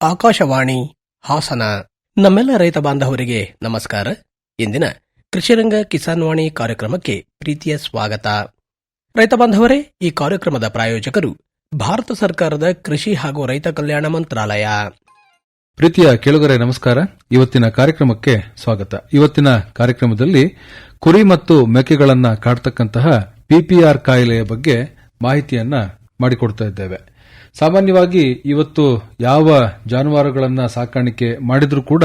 ಆಕಾಶವಾಣಿ ಹಾಸನ. ನಮ್ಮೆಲ್ಲ ರೈತ ಬಾಂಧವರಿಗೆ ನಮಸ್ಕಾರ. ಇಂದಿನ ಕೃಷಿರಂಗ ಕಿಸಾನ್ ವಾಣಿ ಕಾರ್ಯಕ್ರಮಕ್ಕೆ ಪ್ರೀತಿಯ ಸ್ವಾಗತ. ರೈತ ಬಾಂಧವರೇ, ಈ ಕಾರ್ಯಕ್ರಮದ ಪ್ರಾಯೋಜಕರು ಭಾರತ ಸರ್ಕಾರದ ಕೃಷಿ ಹಾಗೂ ರೈತ ಕಲ್ಯಾಣ ಮಂತ್ರಾಲಯ. ಪ್ರೀತಿಯ ಕೇಳುಗರೆ, ನಮಸ್ಕಾರ. ಇವತ್ತಿನ ಕಾರ್ಯಕ್ರಮಕ್ಕೆ ಸ್ವಾಗತ. ಇವತ್ತಿನ ಕಾರ್ಯಕ್ರಮದಲ್ಲಿ ಕುರಿ ಮತ್ತು ಮೆಕ್ಕೆಗಳನ್ನು ಕಾಡ್ತಕ್ಕಂತಹ ಪಿಪಿಆರ್ ಕಾಯಿಲೆಯ ಬಗ್ಗೆ ಮಾಹಿತಿಯನ್ನ ಮಾಡಿಕೊಡ್ತಾ ಇದ್ದೇವೆ. ಸಾಮಾನ್ಯವಾಗಿ ಇವತ್ತು ಯಾವ ಜಾನುವಾರುಗಳನ್ನು ಸಾಕಾಣಿಕೆ ಮಾಡಿದ್ರೂ ಕೂಡ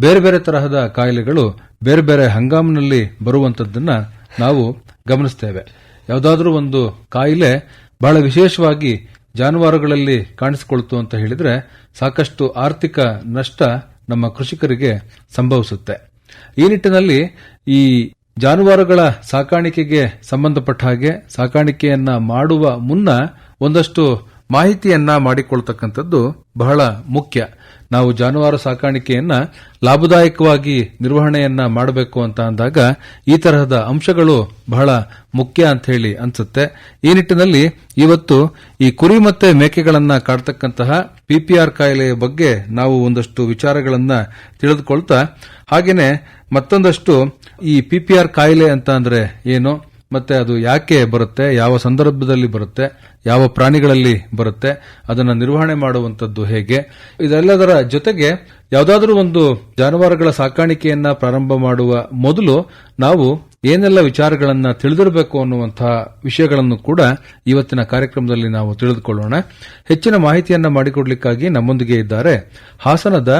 ಬೇರೆ ಬೇರೆ ತರಹದ ಕಾಯಿಲೆಗಳು ಬೇರೆ ಬೇರೆ ಹಂಗಾಮಿನಲ್ಲಿ ಬರುವಂತದ್ದನ್ನ ನಾವು ಗಮನಿಸ್ತೇವೆ. ಯಾವುದಾದ್ರೂ ಒಂದು ಕಾಯಿಲೆ ಬಹಳ ವಿಶೇಷವಾಗಿ ಜಾನುವಾರುಗಳಲ್ಲಿ ಕಾಣಿಸಿಕೊಳ್ತು ಅಂತ ಹೇಳಿದ್ರೆ ಸಾಕಷ್ಟು ಆರ್ಥಿಕ ನಷ್ಟ ನಮ್ಮ ಕೃಷಿಕರಿಗೆ ಸಂಭವಿಸುತ್ತೆ. ಈ ನಿಟ್ಟಿನಲ್ಲಿ ಈ ಜಾನುವಾರುಗಳ ಸಾಕಾಣಿಕೆಗೆ ಸಂಬಂಧಪಟ್ಟ ಹಾಗೆ ಸಾಕಾಣಿಕೆಯನ್ನ ಮಾಡುವ ಮುನ್ನ ಒಂದಷ್ಟು ಮಾಹಿತಿಯನ್ನ ಮಾಡಿಕೊಳ್ತಕ್ಕಂಥದ್ದು ಬಹಳ ಮುಖ್ಯ. ನಾವು ಜಾನುವಾರು ಸಾಕಾಣಿಕೆಯನ್ನ ಲಾಭದಾಯಕವಾಗಿ ನಿರ್ವಹಣೆಯನ್ನ ಮಾಡಬೇಕು ಅಂತ ಅಂದಾಗ ಈ ತರಹದ ಅಂಶಗಳು ಬಹಳ ಮುಖ್ಯ ಅಂತ ಹೇಳಿ ಅನ್ಸುತ್ತೆ. ಈ ನಿಟ್ಟಿನಲ್ಲಿ ಇವತ್ತು ಈ ಕುರಿ ಮತ್ತೆ ಮೇಕೆಗಳನ್ನ ಕಾಡ್ತಕ್ಕಂತಹ ಪಿಪಿಆರ್ ಕಾಯಿಲೆಯ ಬಗ್ಗೆ ನಾವು ಒಂದಷ್ಟು ವಿಚಾರಗಳನ್ನ ತಿಳಿದುಕೊಳ್ತಾ, ಹಾಗೇನೆ ಮತ್ತೊಂದಷ್ಟು ಈ ಪಿಪಿಆರ್ ಕಾಯಿಲೆ ಅಂತ ಅಂದ್ರೆ ಏನು? ಮತ್ತೆ ಅದು ಯಾಕೆ ಬರುತ್ತೆ, ಯಾವ ಸಂದರ್ಭದಲ್ಲಿ ಬರುತ್ತೆ, ಯಾವ ಪ್ರಾಣಿಗಳಲ್ಲಿ ಬರುತ್ತೆ, ಅದನ್ನು ನಿರ್ವಹಣೆ ಮಾಡುವಂಥದ್ದು ಹೇಗೆ, ಇದೆಲ್ಲದರ ಜೊತೆಗೆ ಯಾವುದಾದ್ರೂ ಒಂದು ಜಾನುವಾರುಗಳ ಸಾಕಾಣಿಕೆಯನ್ನ ಪ್ರಾರಂಭ ಮಾಡುವ ಮೊದಲು ನಾವು ಏನೆಲ್ಲ ವಿಚಾರಗಳನ್ನ ತಿಳಿದಿರಬೇಕು ಅನ್ನುವಂತಹ ವಿಷಯಗಳನ್ನು ಕೂಡ ಇವತ್ತಿನ ಕಾರ್ಯಕ್ರಮದಲ್ಲಿ ನಾವು ತಿಳಿದುಕೊಳ್ಳೋಣ. ಹೆಚ್ಚಿನ ಮಾಹಿತಿಯನ್ನ ಮಾಡಿಕೊಡ್ಲಿಕ್ಕಾಗಿ ನಮ್ಮೊಂದಿಗೆ ಇದ್ದಾರೆ ಹಾಸನದ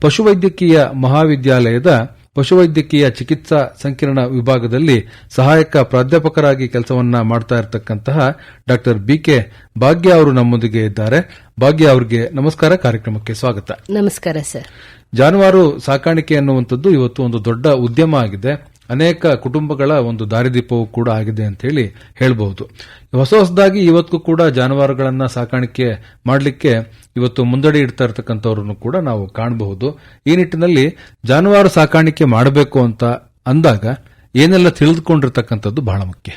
ಪಶುವೈದ್ಯಕೀಯ ಮಹಾವಿದ್ಯಾಲಯದ ಪಶುವೈದ್ಯಕೀಯ ಚಿಕಿತ್ಸಾ ಸಂಕೀರ್ಣ ವಿಭಾಗದಲ್ಲಿ ಸಹಾಯಕ ಪ್ರಾಧ್ಯಾಪಕರಾಗಿ ಕೆಲಸವನ್ನ ಮಾಡ್ತಾ ಇರತಕ್ಕಂತಹ ಡಾಕ್ಟರ್ ಬಿಕೆ ಭಾಗ್ಯ ಅವರು ನಮ್ಮೊಂದಿಗೆ ಇದ್ದಾರೆ. ಭಾಗ್ಯ ಅವರಿಗೆ ನಮಸ್ಕಾರ ಕಾರ್ಯಕ್ರಮಕ್ಕೆ ಸ್ವಾಗತ. ನಮಸ್ಕಾರ ಸರ್. ಜಾನುವಾರು ಸಾಕಾಣಿಕೆ ಅನ್ನುವಂಥದ್ದು ಇವತ್ತು ಒಂದು ದೊಡ್ಡ ಉದ್ಯಮ ಆಗಿದೆ. ಅನೇಕ ಕುಟುಂಬಗಳ ಒಂದು ದಾರಿದೀಪವೂ ಕೂಡ ಆಗಿದೆ ಅಂತ ಹೇಳಿ ಹೇಳಬಹುದು. ಹೊಸ ಹೊಸದಾಗಿ ಇವತ್ತಿಗೂ ಕೂಡ ಜಾನುವಾರುಗಳನ್ನ ಸಾಕಾಣಿಕೆ ಮಾಡಲಿಕ್ಕೆ ಇವತ್ತು ಮುಂದಡಿ ಇಡ್ತಾ ಇರತಕ್ಕಂಥವ್ರನ್ನು ಕೂಡ ನಾವು ಕಾಣಬಹುದು. ಈ ನಿಟ್ಟಿನಲ್ಲಿ ಜಾನುವಾರು ಸಾಕಾಣಿಕೆ ಮಾಡಬೇಕು ಅಂತ ಅಂದಾಗ ಏನೆಲ್ಲ ತಿಳಿದುಕೊಂಡಿರ್ತಕ್ಕಂಥದ್ದು ಬಹಳ ಮುಖ್ಯ.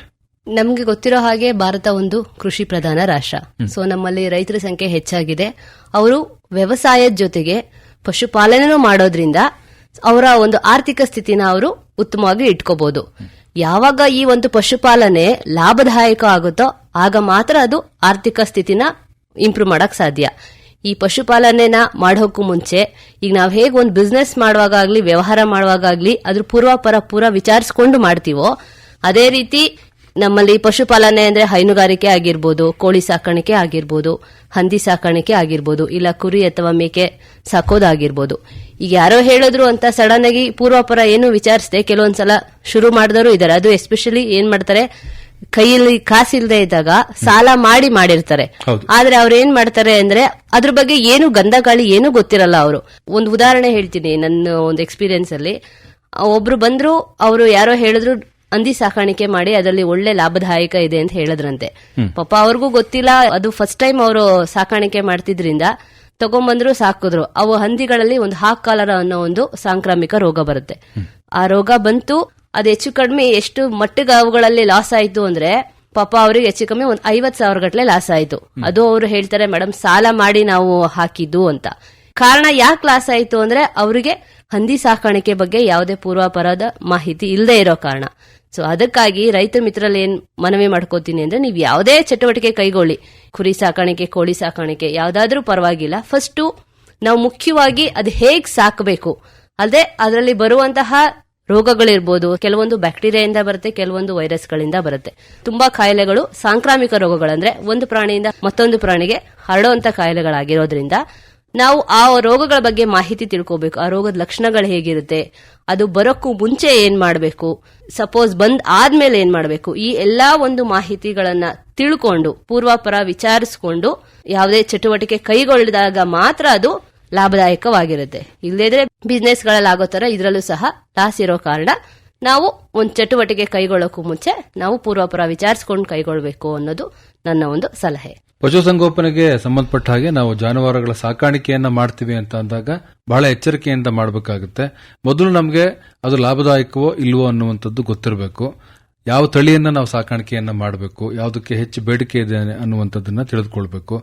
ನಮಗೆ ಗೊತ್ತಿರೋ ಹಾಗೆ ಭಾರತ ಒಂದು ಕೃಷಿ ಪ್ರಧಾನ ರಾಷ್ಟ್ರ. ಸೊ ನಮ್ಮಲ್ಲಿ ರೈತರ ಸಂಖ್ಯೆ ಹೆಚ್ಚಾಗಿದೆ. ಅವರು ವ್ಯವಸಾಯದ ಜೊತೆಗೆ ಪಶುಪಾಲನೆನೂ ಮಾಡೋದ್ರಿಂದ ಅವರ ಒಂದು ಆರ್ಥಿಕ ಸ್ಥಿತಿನ ಅವರು ಉತ್ತಮವಾಗಿ ಇಟ್ಕೋಬಹುದು ಯಾವಾಗ ಈ ಒಂದು ಪಶುಪಾಲನೆ ಲಾಭದಾಯಕ ಆಗುತ್ತೋ, ಆಗ ಮಾತ್ರ ಅದು ಆರ್ಥಿಕ ಸ್ಥಿತಿನ ಇಂಪ್ರೂವ್ ಮಾಡಕ್ ಸಾಧ್ಯ. ಈ ಪಶುಪಾಲನೆನ ಮಾಡೋಕ್ಕೂ ಮುಂಚೆ, ಈಗ ನಾವು ಹೇಗೆ ಒಂದು ಬಿಸ್ನೆಸ್ ಮಾಡುವಾಗ ಆಗ್ಲಿ ವ್ಯವಹಾರ ಮಾಡುವಾಗಲಿ ಅದ್ರ ಪೂರ್ವಾಪರ ಪೂರ ವಿಚಾರಿಸ್ಕೊಂಡು ಮಾಡ್ತೀವೋ, ಅದೇ ರೀತಿ ನಮ್ಮಲ್ಲಿ ಪಶುಪಾಲನೆ ಅಂದ್ರೆ ಹೈನುಗಾರಿಕೆ ಆಗಿರ್ಬೋದು ಕೋಳಿ ಸಾಕಾಣಿಕೆ ಆಗಿರ್ಬೋದು ಹಂದಿ ಸಾಕಾಣಿಕೆ ಆಗಿರ್ಬೋದು ಇಲ್ಲ ಕುರಿ ಅಥವಾ ಮೇಕೆ ಸಾಕೋದಾಗಿರ್ಬೋದು. ಈಗ ಯಾರೋ ಹೇಳಿದ್ರು ಅಂತ ಸಡನ್ ಆಗಿ ಪೂರ್ವಾಪರ ಏನು ವಿಚಾರಿಸದೆ ಕೆಲವೊಂದ್ಸಲ ಶುರು ಮಾಡಿದವರು ಇದ್ದಾರೆ. ಅದು ಎಸ್ಪೆಷಲಿ ಏನ್ ಮಾಡ್ತಾರೆ ಕೈಯಲ್ಲಿ ಕಾಸಿಲ್ದೇ ಇದ್ದಾಗ ಸಾಲ ಮಾಡಿ ಮಾಡಿರ್ತಾರೆ. ಆದ್ರೆ ಅವ್ರು ಏನ್ ಮಾಡ್ತಾರೆ ಅಂದ್ರೆ ಅದ್ರ ಬಗ್ಗೆ ಏನು ಗಂಧ ಗಾಳಿ ಏನು ಗೊತ್ತಿರಲ್ಲ ಅವರು. ಒಂದು ಉದಾಹರಣೆ ಹೇಳ್ತೀನಿ ನನ್ನ ಒಂದು ಎಕ್ಸ್ಪೀರಿಯನ್ಸ್ ಅಲ್ಲಿ. ಒಬ್ರು ಬಂದ್ರು ಅವರು ಯಾರೋ ಹೇಳಿದ್ರು ಹಂದಿ ಸಾಕಾಣಿಕೆ ಮಾಡಿ ಅದರಲ್ಲಿ ಒಳ್ಳೆ ಲಾಭದಾಯಕ ಇದೆ ಅಂತ ಹೇಳಿದ್ರಂತೆ. ಪಾಪ ಅವ್ರಿಗೂ ಗೊತ್ತಿಲ್ಲ ಅದು ಫಸ್ಟ್ ಟೈಮ್ ಅವರು ಸಾಕಾಣಿಕೆ ಮಾಡ್ತಿದ್ರಿಂದ ತಗೊಂಬಂದ್ರು ಸಾಕಿದ್ರು. ಅವು ಹಂದಿಗಳಲ್ಲಿ ಒಂದು ಹಾಕ್ ಕಾಲರ ಅನ್ನೋ ಒಂದು ಸಾಂಕ್ರಾಮಿಕ ರೋಗ ಬರುತ್ತೆ. ಆ ರೋಗ ಬಂತು ಅದು ಹೆಚ್ಚು ಕಡಿಮೆ ಎಷ್ಟು ಮಟ್ಟಿಗೆ ಅವುಗಳಲ್ಲಿ ಲಾಸ್ ಆಯ್ತು ಅಂದ್ರೆ ಪಾಪ ಅವ್ರಿಗೆ ಹೆಚ್ಚು ಕಮ್ಮಿ ಒಂದ್ ಐವತ್ ಸಾವಿರ ಗಟ್ಲೆ ಲಾಸ್ ಆಯ್ತು. ಅದು ಅವರು ಹೇಳ್ತಾರೆ ಮೇಡಮ್ ಸಾಲ ಮಾಡಿ ನಾವು ಹಾಕಿದ್ದು ಅಂತ. ಕಾರಣ ಯಾಕೆ ಲಾಸ್ ಆಯ್ತು ಅಂದ್ರೆ ಅವರಿಗೆ ಹಂದಿ ಸಾಕಾಣಿಕೆ ಬಗ್ಗೆ ಯಾವುದೇ ಪೂರ್ವಾಪರದ ಮಾಹಿತಿ ಇಲ್ಲದೆ ಇರೋ ಕಾರಣ. ಸೊ ಅದಕ್ಕಾಗಿ ರೈತ ಮಿತ್ರರಲ್ಲಿ ಏನ್ ಮನವಿ ಮಾಡ್ಕೋತೀನಿ ಅಂದ್ರೆ ನೀವು ಯಾವುದೇ ಚಟುವಟಿಕೆ ಕೈಗೊಳ್ಳಿ. ಕುರಿ ಸಾಕಾಣಿಕೆ, ಕೋಳಿ ಸಾಕಾಣಿಕೆ ಯಾವ್ದಾದ್ರೂ ಪರವಾಗಿಲ್ಲ. ಫಸ್ಟು ನಾವು ಮುಖ್ಯವಾಗಿ ಅದು ಹೇಗ್ ಸಾಕಬೇಕು? ಅಲ್ಲದೆ ಅದರಲ್ಲಿ ಬರುವಂತಹ ರೋಗಗಳಿರ್ಬೋದು, ಕೆಲವೊಂದು ಬ್ಯಾಕ್ಟೀರಿಯಾದಿಂದ ಬರುತ್ತೆ, ಕೆಲವೊಂದು ವೈರಸ್ಗಳಿಂದ ಬರುತ್ತೆ. ತುಂಬಾ ಕಾಯಿಲೆಗಳು ಸಾಂಕ್ರಾಮಿಕ ರೋಗಗಳಂದ್ರೆ ಒಂದು ಪ್ರಾಣಿಯಿಂದ ಮತ್ತೊಂದು ಪ್ರಾಣಿಗೆ ಹರಡುವಂತ ಕಾಯಿಲೆಗಳಾಗಿರೋದ್ರಿಂದ ನಾವು ಆ ರೋಗಗಳ ಬಗ್ಗೆ ಮಾಹಿತಿ ತಿಳ್ಕೋಬೇಕು. ಆ ರೋಗದ ಲಕ್ಷಣಗಳು ಹೇಗಿರುತ್ತೆ? ಅದು ಬರೋಕ್ಕೂ ಮುಂಚೆ ಏನ್ ಮಾಡಬೇಕು? ಸಪೋಸ್ ಬಂದ್ ಆದ್ಮೇಲೆ ಏನ್ ಮಾಡಬೇಕು? ಈ ಎಲ್ಲಾ ಒಂದು ಮಾಹಿತಿಗಳನ್ನ ತಿಳ್ಕೊಂಡು, ಪೂರ್ವಾಪರ ವಿಚಾರಿಸ್ಕೊಂಡು, ಯಾವುದೇ ಚಟುವಟಿಕೆ ಕೈಗೊಳ್ಳಿದಾಗ ಮಾತ್ರ ಅದು ಲಾಭದಾಯಕವಾಗಿರುತ್ತೆ. ಇಲ್ಲದಿದ್ರೆ ಬಿಸ್ನೆಸ್ಗಳಲ್ಲಿ ಆಗೋ ತರ ಇದರಲ್ಲೂ ಸಹ ಲಾಸ್ ಇರೋ ಕಾರಣ ನಾವು ಒಂದು ಚಟುವಟಿಕೆ ಕೈಗೊಳ್ಳೋಕ್ಕೂ ಮುಂಚೆ ನಾವು ಪೂರ್ವಾಪರ ವಿಚಾರಿಸಿಕೊಂಡು ಕೈಗೊಳ್ಬೇಕು ಅನ್ನೋದು ನನ್ನ ಒಂದು ಸಲಹೆ. ಪಶುಸಂಗೋಪನೆಗೆ ಸಂಬಂಧಪಟ್ಟ ಹಾಗೆ ನಾವು ಜಾನುವಾರುಗಳ ಸಾಕಾಣಿಕೆಯನ್ನ ಮಾಡ್ತೀವಿ ಅಂತ ಅಂದಾಗ ಬಹಳ ಎಚ್ಚರಿಕೆಯಿಂದ ಮಾಡಬೇಕಾಗುತ್ತೆ. ಮೊದಲು ನಮಗೆ ಅದು ಲಾಭದಾಯಕವೋ ಇಲ್ವೋ ಅನ್ನುವಂಥದ್ದು ಗೊತ್ತಿರಬೇಕು. ಯಾವ ತಳಿಯನ್ನ ನಾವು ಸಾಕಾಣಿಕೆಯನ್ನ ಮಾಡಬೇಕು, ಯಾವುದಕ್ಕೆ ಹೆಚ್ಚು ಬೇಡಿಕೆ ಇದೆ ಅನ್ನುವಂಥದ್ದನ್ನ ತಿಳಿದುಕೊಳ್ಬೇಕು.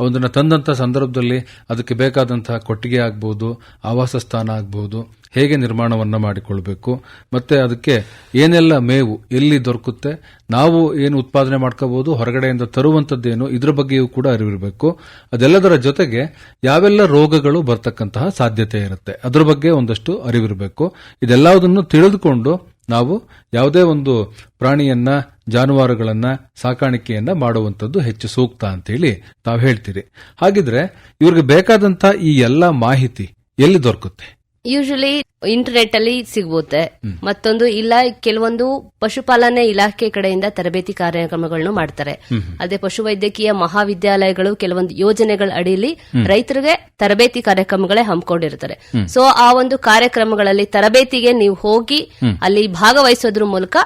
ಅದನ್ನ ತಂದಂತ ಸಂದರ್ಭದಲ್ಲಿ ಅದಕ್ಕೆ ಬೇಕಾದಂತಹ ಕೊಟ್ಟಿಗೆ ಆಗ್ಬಹುದು ಆವಾಸ ಸ್ಥಾನ ಆಗ್ಬಹುದು ಹೇಗೆ ನಿರ್ಮಾಣವನ್ನು ಮಾಡಿಕೊಳ್ಬೇಕು, ಮತ್ತೆ ಅದಕ್ಕೆ ಏನೆಲ್ಲ ಮೇವು ಎಲ್ಲಿ ದೊರಕುತ್ತೆ, ನಾವು ಏನು ಉತ್ಪಾದನೆ ಮಾಡ್ಕೋಬಹುದು ಹೊರಗಡೆಯಿಂದ ತರುವಂತದ್ದೇನು ಇದರ ಬಗ್ಗೆಯೂ ಕೂಡ ಅರಿವಿರಬೇಕು. ಅದೆಲ್ಲದರ ಜೊತೆಗೆ ಯಾವೆಲ್ಲ ರೋಗಗಳು ಬರ್ತಕ್ಕಂತಹ ಸಾಧ್ಯತೆ ಇರುತ್ತೆ, ಅದ್ರ ಬಗ್ಗೆ ಒಂದಷ್ಟು ಅರಿವಿರಬೇಕು. ಇದೆಲ್ಲದನ್ನು ತಿಳಿದುಕೊಂಡು ನಾವು ಯಾವುದೇ ಒಂದು ಪ್ರಾಣಿಯನ್ನ, ಜಾನುವಾರುಗಳನ್ನ, ಸಾಕಾಣಿಕೆಯನ್ನ ಮಾಡುವಂಥದ್ದು ಹೆಚ್ಚು ಸೂಕ್ತ ಅಂತೇಳಿ ತಾವು ಹೇಳ್ತೀರಿ. ಹಾಗಿದ್ರೆ, ಇವ್ರಿಗೆ ಬೇಕಾದಂತಹ ಈ ಎಲ್ಲ ಮಾಹಿತಿ ಎಲ್ಲಿ ದೊರಕುತ್ತೆ? ಯೂಶಲಿ ಇಂಟರ್ನೆಟ್ ಅಲ್ಲಿ ಸಿಗುತ್ತೆ ಮತ್ತೊಂದು ಇಲ್ಲ ಕೆಲವೊಂದು ಪಶುಪಾಲನೆ ಇಲಾಖೆ ಕಡೆಯಿಂದ ತರಬೇತಿ ಕಾರ್ಯಕ್ರಮಗಳನ್ನು ಮಾಡ್ತಾರೆ. ಅದೇ ಪಶುವೈದ್ಯಕೀಯ ಮಹಾವಿದ್ಯಾಲಯಗಳು ಕೆಲವೊಂದು ಯೋಜನೆಗಳ ಅಡಿಯಲ್ಲಿ ರೈತರಿಗೆ ತರಬೇತಿ ಕಾರ್ಯಕ್ರಮಗಳೇ ಹಮ್ಮಿಕೊಂಡಿರ್ತಾರೆ. ಸೊ ಆ ಒಂದು ಕಾರ್ಯಕ್ರಮಗಳಲ್ಲಿ ತರಬೇತಿಗೆ ನೀವು ಹೋಗಿ ಅಲ್ಲಿ ಭಾಗವಹಿಸೋದ್ರ ಮೂಲಕ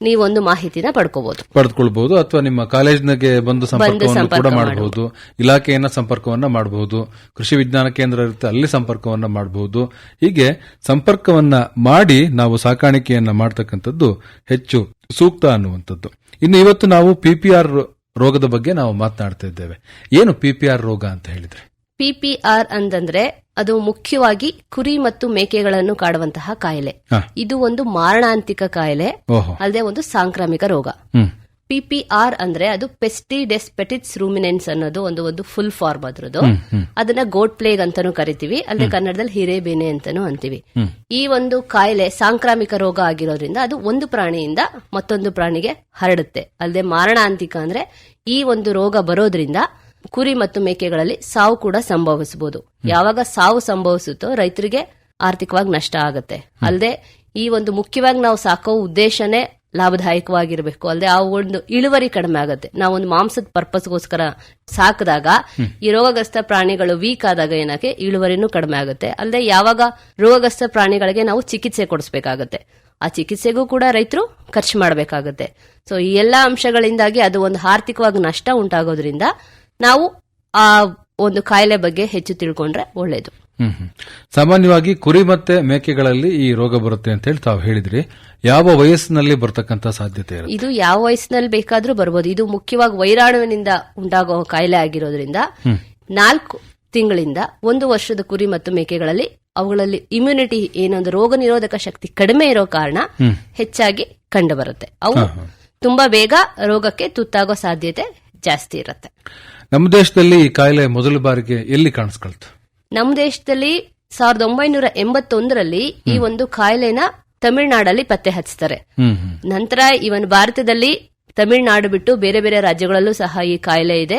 ನೀವೊಂದು ಮಾಹಿತಿನ ಪಡ್ಕೋಬಹುದು ಪಡೆದುಕೊಳ್ಬಹುದು ಅಥವಾ ನಿಮ್ಮ ಕಾಲೇಜ್ನಾಗೆ ಬಂದು ಸಂಪರ್ಕವನ್ನು ಕೂಡ ಮಾಡಬಹುದು. ಇಲಾಖೆಯನ್ನ ಸಂಪರ್ಕವನ್ನ ಮಾಡಬಹುದು. ಕೃಷಿ ವಿಜ್ಞಾನ ಕೇಂದ್ರ ಇರುತ್ತೆ ಅಲ್ಲಿ ಸಂಪರ್ಕವನ್ನ ಮಾಡಬಹುದು. ಹೀಗೆ ಸಂಪರ್ಕವನ್ನ ಮಾಡಿ ನಾವು ಸಾಕಾಣಿಕೆಯನ್ನ ಮಾಡ್ತಕ್ಕಂಥದ್ದು ಹೆಚ್ಚು ಸೂಕ್ತ ಅನ್ನುವಂಥದ್ದು. ಇನ್ನು ಇವತ್ತು ನಾವು ಪಿಪಿಆರ್ ರೋಗದ ಬಗ್ಗೆ ನಾವು ಮಾತನಾಡ್ತಾ ಇದ್ದೇವೆ. ಏನು ಪಿಪಿಆರ್ ರೋಗ ಅಂತ ಹೇಳಿದ್ರೆ? ಪಿಪಿಆರ್ ಅಂತಂದ್ರೆ ಅದು ಮುಖ್ಯವಾಗಿ ಕುರಿ ಮತ್ತು ಮೇಕೆಗಳನ್ನು ಕಾಡುವಂತಹ ಕಾಯಿಲೆ. ಇದು ಒಂದು ಮಾರಣಾಂತಿಕ ಕಾಯಿಲೆ ಅಲ್ಲದೆ ಒಂದು ಸಾಂಕ್ರಾಮಿಕ ರೋಗ. ಪಿಪಿಆರ್ ಅಂದ್ರೆ ಅದು ಪೆಸ್ಟಿಡೆಸ್ಪೆಟಿಸ್ ರೂಮಿನೆನ್ಸ್ ಅನ್ನೋದು ಒಂದು ಒಂದು ಫುಲ್ ಫಾರ್ಮ್ ಅದ್ರದ್ದು. ಅದನ್ನ ಗೋಟ್ ಪ್ಲೇಗ್ ಅಂತಾನು ಕರಿತೀವಿ ಅಲ್ಲದೆ ಕನ್ನಡದಲ್ಲಿ ಹಿರೇಬೇನೆ ಅಂತಾನು ಅಂತೀವಿ. ಈ ಒಂದು ಕಾಯಿಲೆ ಸಾಂಕ್ರಾಮಿಕ ರೋಗ ಆಗಿರೋದ್ರಿಂದ ಅದು ಒಂದು ಪ್ರಾಣಿಯಿಂದ ಮತ್ತೊಂದು ಪ್ರಾಣಿಗೆ ಹರಡುತ್ತೆ. ಅಲ್ಲದೆ ಮಾರಣಾಂತಿಕ ಅಂದ್ರೆ ಈ ಒಂದು ರೋಗ ಬರೋದ್ರಿಂದ ಕುರಿ ಮತ್ತು ಮೇಕೆಗಳಲ್ಲಿ ಸಾವು ಕೂಡ ಸಂಭವಿಸಬಹುದು. ಯಾವಾಗ ಸಾವು ಸಂಭವಿಸುತ್ತೋ ರೈತರಿಗೆ ಆರ್ಥಿಕವಾಗಿ ನಷ್ಟ ಆಗುತ್ತೆ. ಅಲ್ಲದೆ ಈ ಒಂದು ಮುಖ್ಯವಾಗಿ ನಾವು ಸಾಕೋ ಉದ್ದೇಶನೇ ಲಾಭದಾಯಕವಾಗಿರಬೇಕು. ಅಲ್ಲದೆ ಆ ಒಂದು ಇಳುವರಿ ಕಡಿಮೆ ಆಗುತ್ತೆ. ನಾವೊಂದು ಮಾಂಸದ ಪರ್ಪಸ್ಗೋಸ್ಕರ ಸಾಕಿದಾಗ ಈ ರೋಗಗ್ರಸ್ತ ಪ್ರಾಣಿಗಳು ವೀಕ್ ಆದಾಗ ಏನಕ್ಕೆ ಇಳುವರಿನೂ ಕಡಿಮೆ ಆಗುತ್ತೆ. ಅಲ್ಲದೆ ಯಾವಾಗ ರೋಗಗ್ರಸ್ತ ಪ್ರಾಣಿಗಳಿಗೆ ನಾವು ಚಿಕಿತ್ಸೆ ಕೊಡಿಸ್ಬೇಕಾಗತ್ತೆ. ಆ ಚಿಕಿತ್ಸೆಗೂ ಕೂಡ ರೈತರು ಖರ್ಚು ಮಾಡಬೇಕಾಗುತ್ತೆ. ಸೊ ಈ ಎಲ್ಲಾ ಅಂಶಗಳಿಂದಾಗಿ ಅದು ಒಂದು ಆರ್ಥಿಕವಾಗಿ ನಷ್ಟ ಉಂಟಾಗೋದ್ರಿಂದ ನಾವು ಆ ಒಂದು ಕಾಯಿಲೆ ಬಗ್ಗೆ ಹೆಚ್ಚು ತಿಳ್ಕೊಂಡ್ರೆ ಒಳ್ಳೇದು. ಸಾಮಾನ್ಯವಾಗಿ ಕುರಿ ಮತ್ತೆ ಮೇಕೆಗಳಲ್ಲಿ ಈ ರೋಗ ಬರುತ್ತೆ ಅಂತ ಹೇಳಿ ತಾವು ಹೇಳಿದ್ರಿ. ಯಾವ ವಯಸ್ಸಿನಲ್ಲಿ ಬರ್ತಕ್ಕಂತ ಸಾಧ್ಯತೆ ಇರುತ್ತೆ? ಇದು ಯಾವ ವಯಸ್ಸಿನಲ್ಲಿ ಬೇಕಾದ್ರೂ ಬರ್ಬೋದು. ಇದು ಮುಖ್ಯವಾಗಿ ವೈರಾಣುವಿನಿಂದ ಉಂಟಾಗುವ ಕಾಯಿಲೆ ಆಗಿರೋದ್ರಿಂದ ನಾಲ್ಕು ತಿಂಗಳಿಂದ ಒಂದು ವರ್ಷದ ಕುರಿ ಮತ್ತು ಮೇಕೆಗಳಲ್ಲಿ ಅವುಗಳಲ್ಲಿ ಇಮ್ಯುನಿಟಿ ಏನೊಂದು ರೋಗ ನಿರೋಧಕ ಶಕ್ತಿ ಕಡಿಮೆ ಇರೋ ಕಾರಣ ಹೆಚ್ಚಾಗಿ ಕಂಡು ಬರುತ್ತೆ ಅವು ತುಂಬಾ ಬೇಗ ರೋಗಕ್ಕೆ ತುತ್ತಾಗೋ ಸಾಧ್ಯತೆ ಜಾಸ್ತಿ ಇರುತ್ತೆ. ನಮ್ಮ ದೇಶದಲ್ಲಿ ಈ ಕಾಯಿಲೆ ಮೊದಲ ಬಾರಿಗೆ ಎಲ್ಲಿ ಕಾಣಿಸ್ಕೊಳ್ತು? ನಮ್ಮ ದೇಶದಲ್ಲಿ ಸಾವಿರದ ಒಂಬೈನೂರ ಎಂಬತ್ತೊಂದರಲ್ಲಿ ಈ ಒಂದು ಕಾಯಿಲೆನ ತಮಿಳುನಾಡಲ್ಲಿ ಪತ್ತೆ ಹಚ್ಚುತ್ತಾರೆ ನಂತರ ಇವನ್ ಭಾರತದಲ್ಲಿ ತಮಿಳುನಾಡು ಬಿಟ್ಟು ಬೇರೆ ಬೇರೆ ರಾಜ್ಯಗಳಲ್ಲೂ ಸಹ ಈ ಕಾಯಿಲೆ ಇದೆ.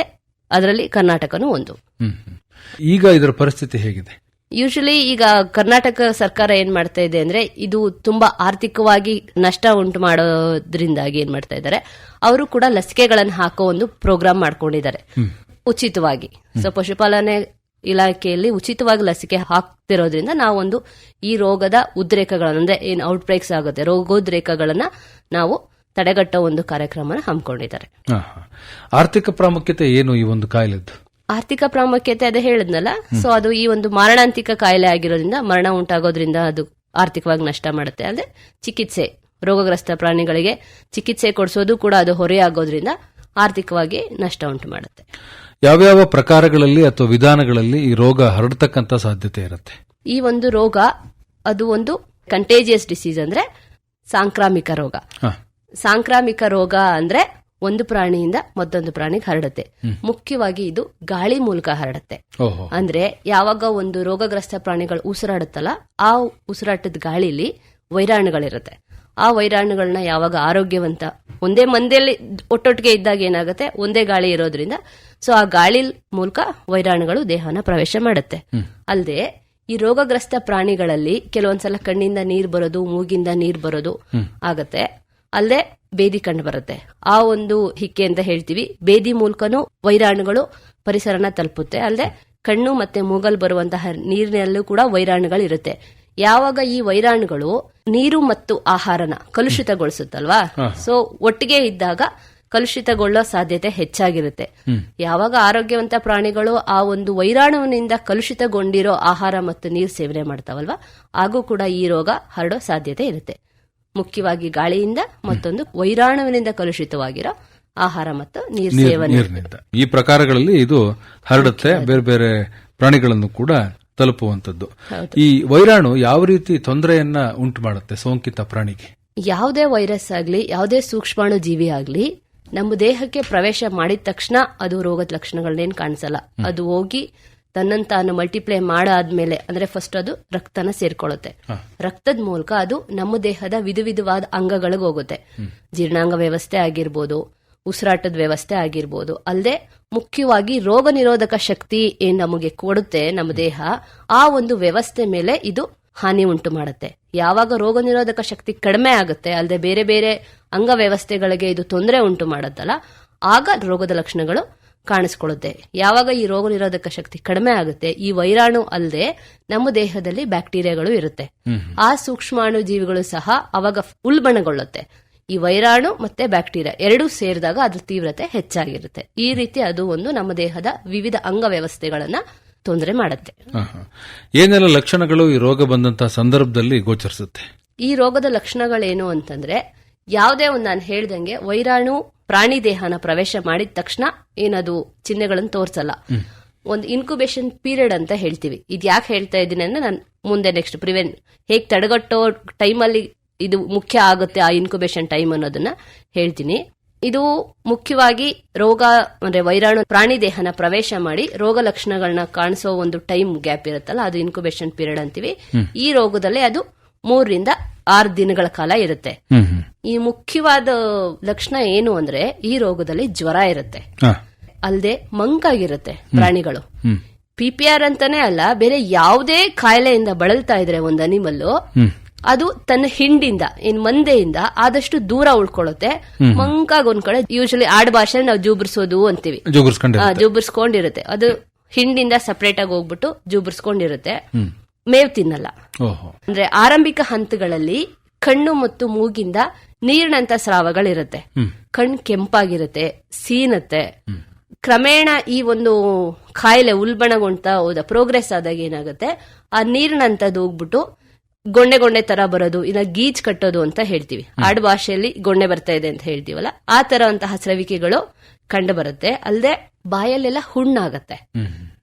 ಅದರಲ್ಲಿ ಕರ್ನಾಟಕನೂ ಒಂದು. ಈಗ ಇದರ ಪರಿಸ್ಥಿತಿ ಹೇಗಿದೆ? ಯೂಶಲಿ ಈಗ ಕರ್ನಾಟಕ ಸರ್ಕಾರ ಏನ್ ಮಾಡ್ತಾ ಇದೆ ಅಂದ್ರೆ ಇದು ತುಂಬಾ ಆರ್ಥಿಕವಾಗಿ ನಷ್ಟ ಉಂಟು ಮಾಡೋದ್ರಿಂದಾಗಿ ಏನ್ ಮಾಡ್ತಾ ಇದ್ದಾರೆ ಅವರು ಕೂಡ ಲಸಿಕೆಗಳನ್ನು ಹಾಕೋ ಒಂದು ಪ್ರೋಗ್ರಾಮ್ ಮಾಡ್ಕೊಂಡಿದ್ದಾರೆ. ಉಚಿತವಾಗಿ. ಸೊ ಪಶುಪಾಲನೆ ಇಲಾಖೆಯಲ್ಲಿ ಉಚಿತವಾಗಿ ಲಸಿಕೆ ಹಾಕ್ತಿರೋದ್ರಿಂದ ನಾವೊಂದು ಈ ರೋಗದ ಉದ್ರೇಕಗಳನ್ನು ಅಂದ್ರೆ ಏನ್ ಬ್ರೇಕ್ಸ್ ಆಗುತ್ತೆ ರೋಗೋದ್ರೇಕಗಳನ್ನ ನಾವು ತಡೆಗಟ್ಟೋ ಒಂದು ಕಾರ್ಯಕ್ರಮನ ಹಮ್ಮಿಕೊಂಡಿದ್ದಾರೆ. ಆರ್ಥಿಕ ಪ್ರಾಮುಖ್ಯತೆ ಏನು ಈ ಒಂದು ಕಾಯಿಲೆದ್ದು? ಆರ್ಥಿಕ ಪ್ರಾಮುಖ್ಯತೆ ಅದೇ ಹೇಳಿದ್ನಲ್ಲ? ಸೊ ಅದು ಈ ಒಂದು ಮಾರಣಾಂತಿಕ ಕಾಯಿಲೆ ಆಗಿರೋದ್ರಿಂದ ಮರಣ ಉಂಟಾಗೋದ್ರಿಂದ ಅದು ಆರ್ಥಿಕವಾಗಿ ನಷ್ಟ ಮಾಡುತ್ತೆ. ಅಂದ್ರೆ ಚಿಕಿತ್ಸೆ ರೋಗಗ್ರಸ್ತ ಪ್ರಾಣಿಗಳಿಗೆ ಚಿಕಿತ್ಸೆ ಕೊಡಿಸೋದು ಕೂಡ ಅದು ಹೊರೆಯಾಗೋದ್ರಿಂದ ಆರ್ಥಿಕವಾಗಿ ನಷ್ಟ ಉಂಟು ಮಾಡುತ್ತೆ. ಯಾವ್ಯಾವ ಪ್ರಕಾರಗಳಲ್ಲಿ ಅಥವಾ ವಿಧಾನಗಳಲ್ಲಿ ಈ ರೋಗ ಹರಡತಕ್ಕಂತ ಸಾಧ್ಯತೆ ಇರುತ್ತೆ? ಈ ಒಂದು ರೋಗ ಅದು ಒಂದು ಕಂಟೇಜಿಯಸ್ ಡಿಸೀಸ್ ಅಂದ್ರೆ ಸಾಂಕ್ರಾಮಿಕ ರೋಗ. ಸಾಂಕ್ರಾಮಿಕ ರೋಗ ಅಂದ್ರೆ ಒಂದು ಪ್ರಾಣಿಯಿಂದ ಮತ್ತೊಂದು ಪ್ರಾಣಿಗೆ ಹರಡುತ್ತೆ. ಮುಖ್ಯವಾಗಿ ಇದು ಗಾಳಿ ಮೂಲಕ ಹರಡುತ್ತೆ. ಅಂದ್ರೆ ಯಾವಾಗ ಒಂದು ರೋಗಗ್ರಸ್ತ ಪ್ರಾಣಿಗಳು ಉಸಿರಾಡುತ್ತಲ್ಲ ಆ ಉಸಿರಾಟದ ಗಾಳಿಲಿ ವೈರಾಣುಗಳಿರುತ್ತೆ. ಆ ವೈರಾಣುಗಳನ್ನ ಯಾವಾಗ ಆರೋಗ್ಯವಂತ ಒಂದೇ ಮಂದಿಯಲ್ಲಿ ಒಟ್ಟೊಟ್ಟಿಗೆ ಇದ್ದಾಗ ಏನಾಗುತ್ತೆ? ಒಂದೇ ಗಾಳಿ ಇರೋದ್ರಿಂದ. ಸೊ ಆ ಗಾಳಿ ಮೂಲಕ ವೈರಾಣುಗಳು ದೇಹನ ಪ್ರವೇಶ ಮಾಡುತ್ತೆ. ಅಲ್ಲದೆ ಈ ರೋಗಗ್ರಸ್ತ ಪ್ರಾಣಿಗಳಲ್ಲಿ ಕೆಲವೊಂದ್ಸಲ ಕಣ್ಣಿಂದ ನೀರ್ ಬರೋದು ಮೂಗಿಂದ ನೀರ್ ಬರೋದು ಆಗತ್ತೆ. ಅಲ್ಲದೆ ಬೇದಿ ಕಂಡು ಬರುತ್ತೆ. ಆ ಒಂದು ಹಿಕ್ಕೆ ಅಂತ ಹೇಳ್ತೀವಿ. ಬೇದಿ ಮೂಲಕನೂ ವೈರಾಣುಗಳು ಪರಿಸರನ ತಲುಪುತ್ತೆ. ಅಲ್ಲದೆ ಕಣ್ಣು ಮತ್ತೆ ಮೂಗಲ್ ಬರುವಂತಹ ನೀರಿನಲ್ಲೂ ಕೂಡ ವೈರಾಣುಗಳು ಇರುತ್ತೆ ಯಾವಾಗ ಈ ವೈರಾಣುಗಳು ನೀರು ಮತ್ತು ಆಹಾರನ ಕಲುಷಿತಗೊಳಿಸುತ್ತಲ್ವಾ? ಸೊ ಒಟ್ಟಿಗೆ ಇದ್ದಾಗ ಕಲುಷಿತಗೊಳ್ಳೋ ಸಾಧ್ಯತೆ ಹೆಚ್ಚಾಗಿರುತ್ತೆ. ಯಾವಾಗ ಆರೋಗ್ಯವಂತ ಪ್ರಾಣಿಗಳು ಆ ಒಂದು ವೈರಾಣುವಿನಿಂದ ಕಲುಷಿತಗೊಂಡಿರೋ ಆಹಾರ ಮತ್ತು ನೀರು ಸೇವನೆ ಮಾಡ್ತಾವಲ್ವಾ ಹಾಗೂ ಕೂಡ ಈ ರೋಗ ಹರಡೋ ಸಾಧ್ಯತೆ ಇರುತ್ತೆ. ಮುಖ್ಯವಾಗಿ ಗಾಳಿಯಿಂದ ಮತ್ತೊಂದು ವೈರಾಣುವಿನಿಂದ ಕಲುಷಿತವಾಗಿರೋ ಆಹಾರ ಮತ್ತು ನೀರ್ ಸೇವನೆ. ಈ ಪ್ರಕಾರಗಳಲ್ಲಿ ಇದು ಹರಡುತ್ತೆ. ಬೇರೆ ಬೇರೆ ಪ್ರಾಣಿಗಳನ್ನು ಕೂಡ ತಲುಪುವಂತದ್ದು ಈ ವೈರಾಣು ಯಾವ ರೀತಿ ತೊಂದರೆಯನ್ನ ಉಂಟು ಮಾಡುತ್ತೆ ಸೋಂಕಿತ ಪ್ರಾಣಿಗೆ? ಯಾವುದೇ ವೈರಸ್ ಆಗಲಿ ಯಾವುದೇ ಸೂಕ್ಷ್ಮಾಣು ಜೀವಿ ಆಗಲಿ ನಮ್ಮ ದೇಹಕ್ಕೆ ಪ್ರವೇಶ ಮಾಡಿದ ತಕ್ಷಣ ಅದು ರೋಗದ ಲಕ್ಷಣಗಳನ್ನೇನು ಕಾಣಿಸಲ್ಲ. ಅದು ಹೋಗಿ ತನ್ನಂತ ತಾನು ಮಲ್ಟಿಪ್ಲೈ ಮಾಡಾದ್ಮೇಲೆ ಅಂದ್ರೆ ಫಸ್ಟ್ ಅದು ರಕ್ತನ ಸೇರ್ಕೊಳ್ಳುತ್ತೆ. ರಕ್ತದ ಮೂಲಕ ಅದು ನಮ್ಮ ದೇಹದ ವಿಧ ವಿಧವಾದ ಅಂಗಗಳಿಗೆ ಹೋಗುತ್ತೆ. ಜೀರ್ಣಾಂಗ ವ್ಯವಸ್ಥೆ ಆಗಿರ್ಬೋದು ಉಸಿರಾಟದ ವ್ಯವಸ್ಥೆ ಆಗಿರ್ಬೋದು. ಅಲ್ಲದೆ ಮುಖ್ಯವಾಗಿ ರೋಗ ನಿರೋಧಕ ಶಕ್ತಿ ಏನ್ ನಮಗೆ ಕೊಡುತ್ತೆ ನಮ್ಮ ದೇಹ ಆ ಒಂದು ವ್ಯವಸ್ಥೆ ಮೇಲೆ ಇದು ಹಾನಿ ಉಂಟು ಮಾಡುತ್ತೆ. ಯಾವಾಗ ರೋಗ ನಿರೋಧಕ ಶಕ್ತಿ ಕಡಿಮೆ ಆಗುತ್ತೆ ಅಲ್ಲದೆ ಬೇರೆ ಬೇರೆ ಅಂಗ ವ್ಯವಸ್ಥೆಗಳಿಗೆ ಇದು ತೊಂದರೆ ಉಂಟು ಮಾಡುತ್ತಲ್ಲ ಆಗ ರೋಗದ ಲಕ್ಷಣಗಳು ಕಾಣಿಸ್ಕೊಳ್ಳುತ್ತೆ. ಯಾವಾಗ ಈ ರೋಗ ನಿರೋಧಕ ಶಕ್ತಿ ಕಡಿಮೆ ಆಗುತ್ತೆ ಈ ವೈರಾಣು ಅಲ್ಲದೆ ನಮ್ಮ ದೇಹದಲ್ಲಿ ಬ್ಯಾಕ್ಟೀರಿಯಾಗಳು ಇರುತ್ತೆ. ಆ ಸೂಕ್ಷ್ಮಾಣು ಜೀವಿಗಳು ಸಹ ಅವಾಗ ಉಲ್ಬಣಗೊಳ್ಳುತ್ತೆ. ಈ ವೈರಾಣು ಮತ್ತೆ ಬ್ಯಾಕ್ಟೀರಿಯಾ ಎರಡೂ ಸೇರಿದಾಗ ಅದ್ರ ತೀವ್ರತೆ ಹೆಚ್ಚಾಗಿರುತ್ತೆ. ಈ ರೀತಿ ಅದು ಒಂದು ನಮ್ಮ ದೇಹದ ವಿವಿಧ ಅಂಗ ವ್ಯವಸ್ಥೆಗಳನ್ನ ತೊಂದರೆ ಮಾಡುತ್ತೆ. ಏನೆಲ್ಲ ಲಕ್ಷಣಗಳು ಈ ರೋಗ ಬಂದಂತಹ ಸಂದರ್ಭದಲ್ಲಿ ಗೋಚರಿಸುತ್ತೆ? ಈ ರೋಗದ ಲಕ್ಷಣಗಳೇನು ಅಂತಂದ್ರೆ ಯಾವುದೇ ಒಂದು ನಾನು ಹೇಳ್ದಂಗೆ ವೈರಾಣು ಪ್ರಾಣಿ ದೇಹನ ಪ್ರವೇಶ ಮಾಡಿದ ತಕ್ಷಣ ಏನದು ಚಿಹ್ನೆಗಳನ್ನು ತೋರಿಸಲ್ಲ. ಒಂದು ಇನ್ಕ್ಯುಬೇಷನ್ ಪೀರಿಯಡ್ ಅಂತ ಹೇಳ್ತೀವಿ. ಇದು ಯಾಕೆ ಹೇಳ್ತಾ ಇದ್ದೀನಿ ಅಂದ್ರೆ ನಾನು ಮುಂದೆ ನೆಕ್ಸ್ಟ್ ಪ್ರಿವೆಂಟ್ ಹೇಗೆ ತಡೆಗಟ್ಟೋ ಟೈಮಲ್ಲಿ ಇದು ಮುಖ್ಯ ಆಗುತ್ತೆ ಆ ಇನ್ಕ್ಯುಬೇಷನ್ ಟೈಮ್ ಅನ್ನೋದನ್ನ ಹೇಳ್ತೀನಿ. ಇದು ಮುಖ್ಯವಾಗಿ ರೋಗ ಅಂದ್ರೆ ವೈರಾಣು ಪ್ರಾಣಿ ದೇಹನ ಪ್ರವೇಶ ಮಾಡಿ ರೋಗ ಲಕ್ಷಣಗಳನ್ನ ಕಾಣಿಸೋ ಒಂದು ಟೈಮ್ ಗ್ಯಾಪ್ ಇರುತ್ತಲ್ಲ ಅದು ಇನ್ಕ್ಯುಬೇಷನ್ ಪೀರಿಯಡ್ ಅಂತೀವಿ. ಈ ರೋಗದಲ್ಲಿ ಅದು ಮೂರರಿಂದ ಆರು ದಿನಗಳ ಕಾಲ ಇರುತ್ತೆ. ಈ ಮುಖ್ಯವಾದ ಲಕ್ಷಣ ಏನು ಅಂದ್ರೆ ಈ ರೋಗದಲ್ಲಿ ಜ್ವರ ಇರುತ್ತೆ. ಅಲ್ಲದೆ ಮಂಕಾಗಿರುತ್ತೆ ಪ್ರಾಣಿಗಳು. ಪಿಪಿಆರ್ ಅಂತಾನೆ ಅಲ್ಲ ಬೇರೆ ಯಾವುದೇ ಕಾಯಿಲೆಯಿಂದ ಬಳಲ್ತಾ ಇದ್ರೆ ಒಂದು ಅನಿಮಲ್ಲು ಅದು ತನ್ನ ಹಿಂಡಿಂದ ಇನ್ ಮಂದೆಯಿಂದ ಆದಷ್ಟು ದೂರ ಉಳ್ಕೊಳ್ಳುತ್ತೆ. ಮಂಕಾಗ ಒಂದ್ ಕಡೆ ಯೂಶಲಿ ಆಡ್ ಭಾಷೆ ನಾವು ಜೂಬ್ರಿಸೋದು ಅಂತೀವಿ. ಜೂಬರ್ಸ್ಕೊಂಡಿರುತ್ತೆ. ಅದು ಹಿಂಡಿಂದ ಸಪರೇಟ್ ಆಗಿ ಹೋಗ್ಬಿಟ್ಟು ಜೂಬ್ರಿಸ್ಕೊಂಡಿರುತ್ತೆ. ಮೇವ್ ತಿನ್ನಲ್ಲ. ಅಂದ್ರೆ ಆರಂಭಿಕ ಹಂತಗಳಲ್ಲಿ ಕಣ್ಣು ಮತ್ತು ಮೂಗಿಂದ ನೀರಿನಂತ ಸ್ರಾವಗಳಿರುತ್ತೆ. ಕಣ್ ಕೆಂಪಾಗಿರುತ್ತೆ ಸೀನತ್ತೆ. ಕ್ರಮೇಣ ಈ ಒಂದು ಕಾಯಿಲೆ ಉಲ್ಬಣಗೊಂತ ಹೋದ ಪ್ರೋಗ್ರೆಸ್ ಆದಾಗ ಏನಾಗುತ್ತೆ? ಆ ನೀರಿನಂತದ್ದು ಹೋಗ್ಬಿಟ್ಟು ಗೊಂಡೆ ಗೊಂಡೆ ತರ ಬರೋದು ಇನ್ನ ಗೀಚ್ ಕಟ್ಟೋದು ಅಂತ ಹೇಳ್ತೀವಿ. ಆಡು ಭಾಷೆಯಲ್ಲಿ ಗೊಂಡೆ ಬರ್ತಾ ಇದೆ ಅಂತ ಹೇಳ್ತೀವಲ್ಲ ಆ ತರವಂತಹ ಸ್ರವಿಕೆಗಳು ಕಂಡು ಬರುತ್ತೆ. ಅಲ್ಲದೆ ಬಾಯಲ್ಲೆಲ್ಲ ಹುಣ್ಣಾಗತ್ತೆ.